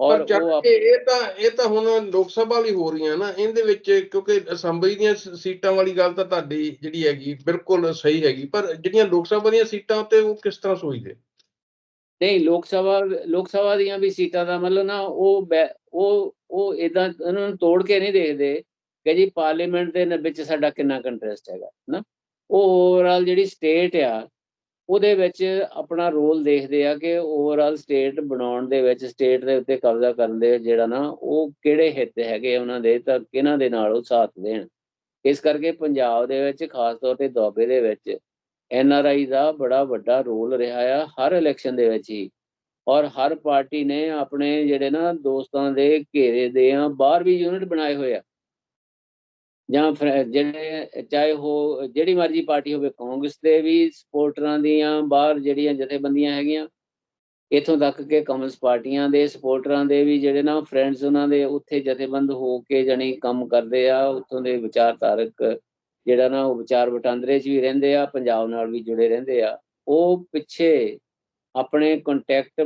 ਔਰ ਉਹ ਇਹ ਤਾਂ ਇਹ ਤਾਂ ਹੁਣ ਲੋਕ ਸਭਾ ਲਈ ਹੋ ਰਹੀਆਂ ਨਾ ਇਹਦੇ ਵਿੱਚ ਕਿਉਂਕਿ ਅਸੈਂਬਲੀ ਦੀਆਂ ਸੀਟਾਂ ਵਾਲੀ ਗੱਲ ਤਾਂ ਤੁਹਾਡੀ ਜਿਹੜੀ ਹੈਗੀ ਬਿਲਕੁਲ ਸਹੀ ਹੈਗੀ ਪਰ ਜਿਹੜੀਆਂ ਲੋਕ ਸਭਾ ਦੀਆਂ ਸੀਟਾਂ ਉੱਤੇ ਉਹ ਕਿਸ ਤਰ੍ਹਾਂ ਸੋਚਦੇ? ਨਹੀਂ ਲੋਕ ਸਭਾ ਲੋਕ ਸਭਾ ਦੀਆਂ ਵੀ ਸੀਟਾਂ ਦਾ ਮਤਲਬ ਨਾ ਉਹ ਉਹ ਉਹ ਇਦਾਂ ਉਹਨਾਂ ਨੂੰ ਤੋੜ ਕੇ ਨਹੀਂ ਦੇਖਦੇ ਕਿ ਜੀ ਪਾਰਲੀਮੈਂਟ ਦੇ ਵਿੱਚ ਸਾਡਾ ਕਿੰਨਾ ਕੰਟਰਸਟ ਹੈਗਾ ਨਾ ਉਹ ਓਵਰਆਲ ਜਿਹੜੀ ਸਟੇਟ ਆ ਉਹਦੇ ਵਿੱਚ ਆਪਣਾ ਰੋਲ ਦੇਖਦੇ ਆ ਕਿ ਓਵਰਆਲ ਸਟੇਟ ਬਣਾਉਣ ਦੇ ਵਿੱਚ ਸਟੇਟ ਦੇ ਉੱਤੇ ਕਬਜ਼ਾ ਕਰਨ ਦੇ ਜਿਹੜਾ ਨਾ, ਉਹ ਕਿਹੜੇ ਹਿੱਤ ਹੈਗੇ ਉਹਨਾਂ ਦੇ, ਤਾਂ ਕਿਹਨਾਂ ਦੇ ਨਾਲ ਉਹ ਸਾਥ ਦੇਣ। ਇਸ ਕਰਕੇ ਪੰਜਾਬ ਦੇ ਵਿੱਚ, ਖਾਸ ਤੌਰ ਤੇ ਦੁਆਬੇ ਦੇ ਵਿੱਚ ਐਨ ਆਰ ਆਈ ਦਾ ਬੜਾ ਵੱਡਾ ਰੋਲ ਰਿਹਾ ਆ, ਹਰ ਇਲੈਕਸ਼ਨ ਦੇ ਵਿੱਚ ਹੀ। ਔਰ ਹਰ ਪਾਰਟੀ ਨੇ ਆਪਣੇ ਜਿਹੜੇ ਨਾ ਦੋਸਤਾਂ ਦੇ ਘੇਰੇ ਦੇ ਆ, ਬਾਹਰ ਵੀ ਯੂਨਿਟ ਬਣਾਏ ਹੋਏ ਆ। ਜਾਂ ਫਿਰ ਜਿਹੜੇ, ਚਾਹੇ ਉਹ ਜਿਹੜੀ ਮਰਜ਼ੀ ਪਾਰਟੀ ਹੋਵੇ, ਕਾਂਗਰਸ ਦੇ ਵੀ ਸਪੋਰਟਰਾਂ ਦੀਆਂ ਬਾਹਰ ਜਿਹੜੀਆਂ ਜਥੇਬੰਦੀਆਂ ਹੈਗੀਆਂ, ਇਥੋਂ ਤੱਕ ਕਿ ਕਮਿਊਨਿਸਟ ਪਾਰਟੀਆਂ ਦੇ ਸਪੋਰਟਰਾਂ ਦੇ ਵੀ ਜਿਹੜੇ ਨਾ ਫਰੈਂਡਸ ਉਹਨਾਂ ਦੇ, ਉੱਥੇ ਜਥੇਬੰਦ ਹੋ ਕੇ ਜਾਣੀ ਕੰਮ ਕਰਦੇ ਆ, ਉੱਥੋਂ ਦੇ ਵਿਚਾਰਧਾਰਕ ਜਿਹੜਾ ਨਾ ਉਹ ਵਿਚਾਰ ਵਟਾਂਦਰੇ 'ਚ ਵੀ ਰਹਿੰਦੇ ਆ, ਪੰਜਾਬ ਨਾਲ ਵੀ ਜੁੜੇ ਰਹਿੰਦੇ ਆ, ਉਹ ਪਿੱਛੇ ਆਪਣੇ ਕੰਟੈਕਟ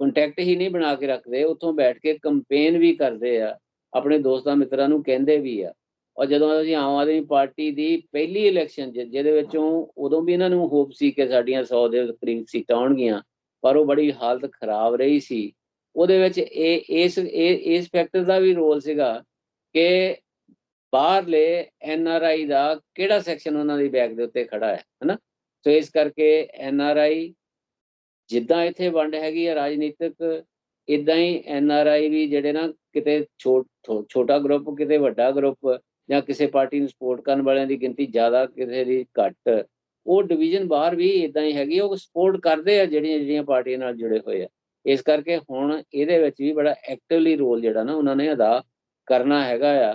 ਕੰਟੈਕਟ ਹੀ ਨਹੀਂ ਬਣਾ ਕੇ ਰੱਖਦੇ, ਉੱਥੋਂ ਬੈਠ ਕੇ ਕੰਪੇਨ ਵੀ ਕਰਦੇ ਆ, ਆਪਣੇ ਦੋਸਤਾਂ ਮਿੱਤਰਾਂ ਨੂੰ ਕਹਿੰਦੇ ਵੀ ਆ। ਔਰ ਜਦੋਂ ਅਸੀਂ ਆਮ ਆਦਮੀ ਪਾਰਟੀ ਦੀ ਪਹਿਲੀ ਇਲੈਕਸ਼ਨ ਜਿਹਦੇ ਵਿੱਚੋਂ ਉਦੋਂ ਵੀ ਇਹਨਾਂ ਨੂੰ ਹੋਪ ਸੀ ਕਿ ਸਾਡੀਆਂ 100 ਦੇ ਕਰੀਬ ਸੀਟਾਂ ਆਉਣਗੀਆਂ, ਪਰ ਉਹ ਬੜੀ ਹਾਲਤ ਖਰਾਬ ਰਹੀ ਸੀ। ਉਹਦੇ ਵਿੱਚ ਇਹ, ਇਸ ਇਹ, ਇਸ ਫੈਕਟਰ ਦਾ ਵੀ ਰੋਲ ਸੀਗਾ ਕਿ ਬਾਹਰਲੇ ਐਨ ਆਰ ਆਈ ਦਾ ਕਿਹੜਾ ਸੈਕਸ਼ਨ ਉਹਨਾਂ ਦੀ ਬੈਕ ਦੇ ਉੱਤੇ ਖੜਾ ਹੈ, ਹਨਾ? ਸੋ ਇਸ ਕਰਕੇ ਐਨ ਆਰ ਆਈ ਜਿੱਦਾਂ ਇੱਥੇ ਵੰਡ ਹੈਗੀ ਆ ਰਾਜਨੀਤਿਕ ਇਦਾਂ ਹੀ ਐਨ ਆਰ ਆਈ ਵੀ ਜਿਹੜੇ ਨਾ ਕਿਤੇ ਛੋਟ ਛੋ- ਛੋਟਾ ਗਰੁੱਪ ਕਿਤੇ ਵੱਡਾ ਗਰੁੱਪ ਜਾਂ ਕਿਸੇ ਪਾਰਟੀ ਨੂੰ ਸਪੋਰਟ ਕਰਨ ਵਾਲਿਆਂ ਦੀ ਗਿਣਤੀ ਜ਼ਿਆਦਾ ਕਿਸੇ ਦੀ ਘੱਟ, ਉਹ ਡਿਵੀਜ਼ਨ ਬਾਹਰ ਵੀ ਇਦਾਂ ਹੀ ਹੈਗੀ, ਉਹ ਸਪੋਰਟ ਕਰਦੇ ਆ ਜਿਹੜੀਆਂ ਜਿਹੜੀਆਂ ਪਾਰਟੀਆਂ ਨਾਲ ਜੁੜੇ ਹੋਏ ਆ। ਇਸ ਕਰਕੇ ਹੁਣ ਇਹਦੇ ਵਿੱਚ ਵੀ ਬੜਾ ਐਕਟਿਵਲੀ ਰੋਲ ਜਿਹੜਾ ਨਾ ਉਹਨਾਂ ਨੇ ਅਦਾ ਕਰਨਾ ਹੈਗਾ ਆ।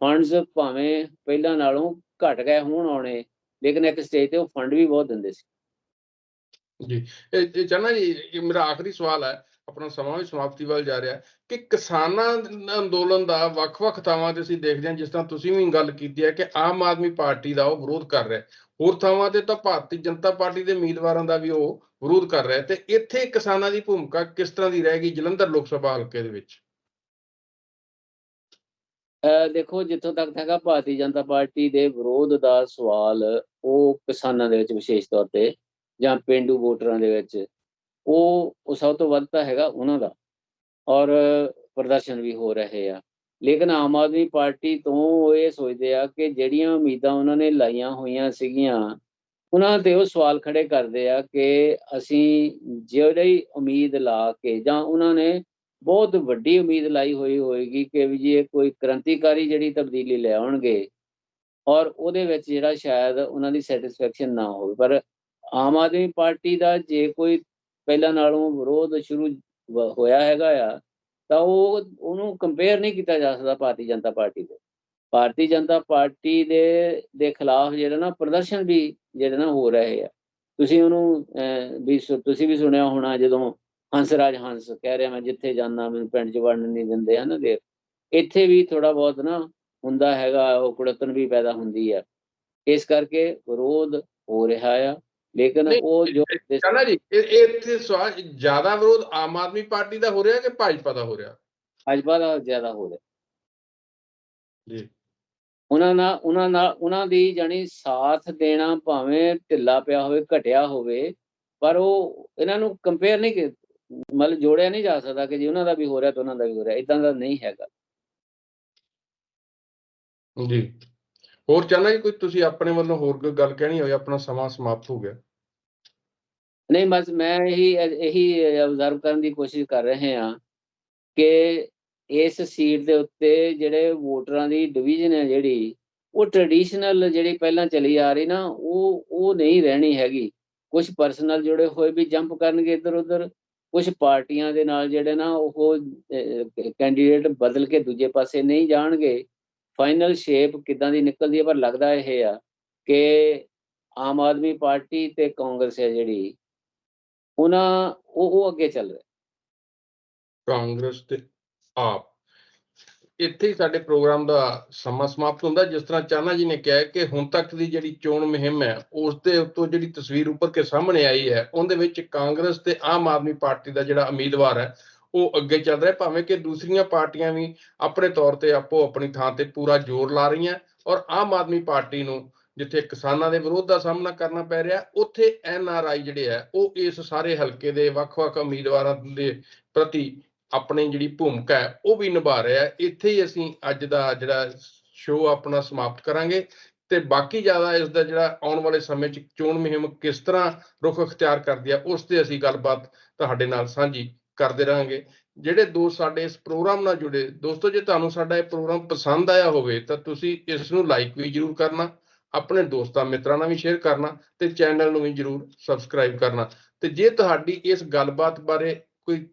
ਫੰਡਸ ਭਾਵੇਂ ਪਹਿਲਾਂ ਨਾਲੋਂ ਘਟ ਗਏ, ਹੋਣ ਆਉਣੇ, ਲੇਕਿਨ ਇੱਕ ਸਟੇਜ ਤੇ ਉਹ ਫੰਡ ਵੀ ਬਹੁਤ ਦਿੰਦੇ ਸੀ। ਜੀ। ਇਹ ਜੀ, ਇਹ ਮੇਰਾ ਆਖਰੀ ਸਵਾਲ ਹੈ ਆਪਣਾ ਸਮਾਂ ਵੀ ਸਮਾਪਤੀ ਵੱਲ ਜਾ ਰਿਹਾ ਕਿ ਕਿਸਾਨਾਂ ਅੰਦੋਲਨ ਦਾ ਵੱਖ-ਵੱਖ ਥਾਵਾਂ ਤੇ ਅਸੀਂ ਦੇਖਦੇ ਹਾਂ, ਜਿਸ ਤਰ੍ਹਾਂ ਤੁਸੀਂ ਵੀ ਗੱਲ ਕੀਤੀ ਹੈ ਕਿ ਆਮ ਆਦਮੀ ਪਾਰਟੀ ਦਾ ਉਹ ਵਿਰੋਧ ਕਰ ਰਿਹਾ ਹੋਰ ਥਾਵਾਂ ਤੇ ਤਾਂ ਭਾਰਤੀ ਜਨਤਾ ਪਾਰਟੀ ਦੇ ਉਮੀਦਵਾਰਾਂ ਦਾ ਵੀ ਉਹ ਵਿਰੋਧ ਕਰ ਰਿਹਾ ਤੇ ਇੱਥੇ ਕਿਸਾਨਾਂ ਦੀ ਭੂਮਿਕਾ ਕਿਸ ਤਰ੍ਹਾਂ ਦੀ ਰਹੇਗੀ ਜਲੰਧਰ ਲੋਕ ਸਭਾ ਹਲਕੇ ਦੇ ਵਿੱਚ? ਅਹ ਦੇਖੋ, ਜਿੱਥੋਂ ਤੱਕ ਹੈਗਾ ਭਾਰਤੀ ਜਨਤਾ ਪਾਰਟੀ ਦੇ ਵਿਰੋਧ ਦਾ ਸਵਾਲ ਉਹ ਕਿਸਾਨਾਂ ਦੇ ਵਿੱਚ ਵਿਸ਼ੇਸ਼ ਤੌਰ ਤੇ ਜਾਂ ਪਿੰਡੂ ਵੋਟਰਾਂ ਦੇ ਵਿੱਚ ਉਹ ਸਭ ਤੋਂ ਵੱਧ ਤਾਂ ਹੈਗਾ ਉਹਨਾਂ ਦਾ। ਔਰ ਪ੍ਰਦਰਸ਼ਨ ਵੀ ਹੋ ਰਹੇ ਆ। ਲੇਕਿਨ ਆਮ ਆਦਮੀ ਪਾਰਟੀ ਤੋਂ ਉਹ ਇਹ ਸੋਚਦੇ ਆ ਕਿ ਜਿਹੜੀਆਂ ਉਮੀਦਾਂ ਉਹਨਾਂ ਨੇ ਲਾਈਆਂ ਹੋਈਆਂ ਸੀਗੀਆਂ, ਉਹਨਾਂ ਤੇ ਉਹ ਸਵਾਲ ਖੜੇ ਕਰਦੇ ਆ ਕਿ ਅਸੀਂ ਜਿਹੜੀ ਉਮੀਦ ਲਾ ਕੇ ਜਾਂ ਉਹਨਾਂ ਨੇ ਬਹੁਤ ਵੱਡੀ ਉਮੀਦ ਲਾਈ ਹੋਈ ਹੋਏਗੀ ਕਿ ਵੀ ਜੀ ਇਹ ਕੋਈ ਕ੍ਰਾਂਤੀਕਾਰੀ ਜਿਹੜੀ ਤਬਦੀਲੀ ਲੈ ਆਉਣਗੇ ਔਰ ਉਹਦੇ ਵਿੱਚ ਜਿਹੜਾ ਸ਼ਾਇਦ ਉਹਨਾਂ ਦੀ ਸੈਟੀਸਫੈਕਸ਼ਨ ਨਾ ਹੋਵੇ। ਪਰ ਆਮ ਆਦਮੀ ਪਾਰਟੀ ਦਾ ਜੇ ਕੋਈ ਪਹਿਲਾਂ ਨਾਲੋਂ ਵਿਰੋਧ ਸ਼ੁਰੂ ਹੋਇਆ ਹੈਗਾ ਆ ਤਾਂ ਉਹ ਉਹਨੂੰ ਕੰਪੇਅਰ ਨਹੀਂ ਕੀਤਾ ਜਾ ਸਕਦਾ ਭਾਰਤੀ ਜਨਤਾ ਪਾਰਟੀ ਦੇ ਭਾਰਤੀ ਜਨਤਾ ਪਾਰਟੀ ਦੇ ਦੇ ਖਿਲਾਫ ਜਿਹੜਾ ਨਾ ਪ੍ਰਦਰਸ਼ਨ ਵੀ ਜਿਹੜੇ ਨਾ ਹੋ ਰਹੇ ਆ। ਤੁਸੀਂ ਉਹਨੂੰ ਅਹ, ਵੀ ਸੁ- ਤੁਸੀਂ ਵੀ ਸੁਣਿਆ ਹੋਣਾ ਜਦੋਂ ਹੰਸਰਾਜ ਹੰਸ ਕਹਿ ਰਿਹਾ ਮੈਂ ਜਿੱਥੇ ਜਾਂਦਾ ਮੈਨੂੰ ਪਿੰਡ 'ਚ ਵੜਨ ਨਹੀਂ ਦਿੰਦੇ ਹਨ ਦੇ ਇੱਥੇ ਵੀ ਥੋੜਾ ਬਹੁਤ ਨਾ ਹੁੰਦਾ ਹੈਗਾ ਉਹ ਕੁੜਤਨ ਵੀ ਪੈਦਾ ਹੁੰਦੀ ਆ। ਇਸ ਕਰਕੇ ਵਿਰੋਧ ਹੋ ਰਿਹਾ ਆ। ਲੇਕਿਨ ਉਹ ਜੋ ਚਾਹਨਾ ਜੀ ਇਹ ਇਹ ਇੱਥੇ ਸਵਾਲ ਜ਼ਿਆਦਾ ਵਿਰੋਧ ਆਮ ਆਦਮੀ ਪਾਰਟੀ ਦਾ ਹੋ ਰਿਹਾ ਕਿ ਭਾਜਪਾ ਦਾ ਹੋ ਰਿਹਾ? ਭਾਜਪਾ ਦਾ ਜ਼ਿਆਦਾ ਹੋ ਰਿਹਾ। ਜੀ। ਉਹਨਾਂ ਨਾਲ ਉਹਨਾਂ ਨਾਲ ਉਹਨਾਂ ਦੀ ਜਾਨੀ ਸਾਥ ਦੇਣਾ ਭਾਵੇਂ ਢਿੱਲਾ ਪਿਆ ਹੋਵੇ ਘਟਿਆ ਹੋਵੇ ਪਰ ਉਹ ਇਹਨਾਂ ਨੂੰ ਕੰਪੇਅਰ ਨਹੀਂ ਕੀ- ਮਤਲਬ ਜੋੜਿਆ ਨਹੀਂ ਜਾ ਸਕਦਾ ਕਿ ਜੀ ਉਹਨਾਂ ਦਾ ਵੀ ਹੋ ਰਿਹਾ ਤਾਂ ਉਹਨਾਂ ਦਾ ਵੀ ਹੋ ਰਿਹਾ। ਇਦਾਂ ਦਾ ਨਹੀਂ ਹੈਗਾ। ਜੀ। ਹੋਰ ਚਾਹਨਾ ਜੀ, ਕੋਈ ਤੁਸੀਂ ਆਪਣੇ ਵੱਲੋਂ ਹੋਰ ਕੋਈ ਗੱਲ ਕਹਿਣੀ ਹੋਵੇ, ਆਪਣਾ ਸਮਾਂ ਸਮਾਪਤ ਹੋ ਗਿਆ। ਨਹੀਂ, ਬਸ ਮੈਂ ਇਹੀ ਇਹੀ ਆਬਜ਼ਰਵ ਕਰਨ ਦੀ ਕੋਸ਼ਿਸ਼ ਕਰ ਰਹੇ ਹਾਂ ਕਿ ਇਸ ਸੀਟ ਦੇ ਉੱਤੇ ਜਿਹੜੇ ਵੋਟਰਾਂ ਦੀ ਡਿਵੀਜ਼ਨ ਹੈ ਜਿਹੜੀ, ਉਹ ਟ੍ਰੈਡੀਸ਼ਨਲ ਜਿਹੜੀ ਪਹਿਲਾਂ ਚਲੀ ਆ ਰਹੀ ਨਾ, ਉਹ ਉਹ ਨਹੀਂ ਰਹਿਣੀ ਹੈਗੀ। ਕੁਝ ਪਰਸਨਲ ਜੁੜੇ ਹੋਏ ਵੀ ਜੰਪ ਕਰਨਗੇ ਇੱਧਰ ਉੱਧਰ ਕੁਝ ਪਾਰਟੀਆਂ ਦੇ ਨਾਲ ਜਿਹੜੇ ਨਾ ਉਹ ਕੈਂਡੀਡੇਟ ਬਦਲ ਕੇ ਦੂਜੇ ਪਾਸੇ ਨਹੀਂ ਜਾਣਗੇ। ਫਾਈਨਲ ਸ਼ੇਪ ਕਿਦਾਂ ਦੀ ਨਿਕਲਦੀ ਹੈ, ਪਰ ਲੱਗਦਾ ਇਹ ਆ ਕਿ ਆਮ ਆਦਮੀ ਪਾਰਟੀ ਤੇ ਕਾਂਗਰਸ ਹੈ ਜਿਹੜੀ, ਉਹਨਾਂ, ਉਹ ਉਹ ਅੱਗੇ ਚੱਲ ਰਿਹਾ। ਕਾਂਗਰਸ ਤੇ ਆਪ। ਇੱਥੇ ਹੀ ਸਾਡੇ ਪ੍ਰੋਗਰਾਮ ਦਾ ਸਮਾਂ ਸਮਾਪਤ ਹੁੰਦਾ, ਜਿਸ ਤਰ੍ਹਾਂ ਚਾਨਾ ਜੀ ਨੇ ਕਿਹਾ ਕਿ ਹੁਣ ਤੱਕ ਦੀ ਜਿਹੜੀ ਚੋਣ ਮੁਹਿੰਮ ਹੈ, ਉਸ ਦੇ ਉੱਤੋਂ ਜਿਹੜੀ ਤਸਵੀਰ ਉੱਪਰ ਕੇ ਸਾਹਮਣੇ ਆਈ ਹੈ, ਉਹਦੇ ਵਿੱਚ ਕਾਂਗਰਸ ਤੇ ਆਮ ਆਦਮੀ ਪਾਰਟੀ ਦਾ ਜਿਹੜਾ ਉਮੀਦਵਾਰ ਹੈ ਉਹ ਅੱਗੇ ਚੱਲ ਰਿਹਾ, ਭਾਵੇਂ ਕਿ ਦੂਸਰੀਆਂ ਪਾਰਟੀਆਂ ਵੀ ਆਪਣੇ ਤੌਰ ਤੇ ਆਪੋ ਆਪਣੀ ਥਾਂ ਤੇ ਪੂਰਾ ਜ਼ੋਰ ਲਾ ਰਹੀਆਂ ਔਰ ਆਮ ਆਦਮੀ ਪਾਰਟੀ ਨੂੰ ਜਿੱਥੇ ਕਿਸਾਨਾਂ ਦੇ ਵਿਰੋਧ ਦਾ ਸਾਹਮਣਾ ਕਰਨਾ ਪੈ ਰਿਹਾ, ਉੱਥੇ ਐਨ ਆਰ ਆਈ ਜਿਹੜੇ ਆ, ਉਹ ਇਸ ਸਾਰੇ ਹਲਕੇ ਦੇ ਵੱਖ-ਵੱਖ ਉਮੀਦਵਾਰਾਂ ਦੇ ਪ੍ਰਤੀ ਆਪਣੀ ਜਿਹੜੀ ਭੂਮਿਕਾ ਹੈ, ਉਹ ਵੀ ਨਿਭਾ ਰਿਹਾ। ਇੱਥੇ ਹੀ ਅਸੀਂ ਅੱਜ ਦਾ ਜਿਹੜਾ ਸ਼ੋਅ ਆਪਣਾ ਸਮਾਪਤ ਕਰਾਂਗੇ ਤੇ ਬਾਕੀ ਜ਼ਿਆਦਾ ਇਸ ਦਾ ਜਿਹੜਾ ਆਉਣ ਵਾਲੇ ਸਮੇਂ 'ਚ ਚੋਣ ਮੁਹਿੰਮ ਕਿਸ ਤਰ੍ਹਾਂ ਰੁਖ ਅਖਤਿਆਰ ਕਰਦੀ ਹੈ ਉਸ ਤੇ ਅਸੀਂ ਗੱਲਬਾਤ ਤੁਹਾਡੇ ਨਾਲ ਸਾਂਝੀ ਕਰਦੇ ਰਹਾਂਗੇ ਜਿਹੜੇ ਦੋਸਤ ਸਾਡੇ ਇਸ ਪ੍ਰੋਗਰਾਮ ਨਾਲ ਜੁੜੇ ਦੋਸਤੋ ਜੇ ਤੁਹਾਨੂੰ ਸਾਡਾ ਇਹ ਪ੍ਰੋਗਰਾਮ ਪਸੰਦ ਆਇਆ ਹੋਵੇ ਤਾਂ ਤੁਸੀਂ ਇਸ ਨੂੰ ਲਾਈਕ ਵੀ ਜਰੂਰ ਕਰਨਾ ਆਪਣੇ ਦੋਸਤਾਂ ਮਿੱਤਰਾਂ ਨਾਲ ਵੀ ਸ਼ੇਅਰ ਕਰਨਾ ਤੇ ਚੈਨਲ ਨੂੰ ਵੀ ਜਰੂਰ ਸਬਸਕ੍ਰਾਈਬ ਕਰਨਾ ਤੇ ਜੇ ਤੁਹਾਡੀ ਇਸ ਗੱਲਬਾਤ ਬਾਰੇ ਕੋਈ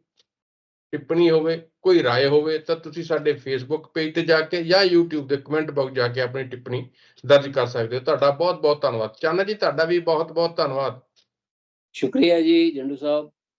ਟਿੱਪਣੀ ਹੋਵੇ ਕੋਈ رائے ਹੋਵੇ ਤਾਂ ਤੁਸੀਂ ਸਾਡੇ ਫੇਸਬੁੱਕ ਪੇਜ ਤੇ ਜਾ ਕੇ ਜਾਂ YouTube ਦੇ ਕਮੈਂਟ ਬਾਕਸ ਜਾ ਕੇ ਆਪਣੀ ਟਿੱਪਣੀ ਦਰਜ ਕਰ ਸਕਦੇ ਹੋ ਤੁਹਾਡਾ ਬਹੁਤ ਬਹੁਤ ਧੰਨਵਾਦ ਚਾਨਾ ਜੀ ਤੁਹਾਡਾ ਵੀ ਬਹੁਤ ਬਹੁਤ ਧੰਨਵਾਦ ਸ਼ੁਕਰੀਆ ਜੀ ਜੰਡੂ ਸਾਹਿਬ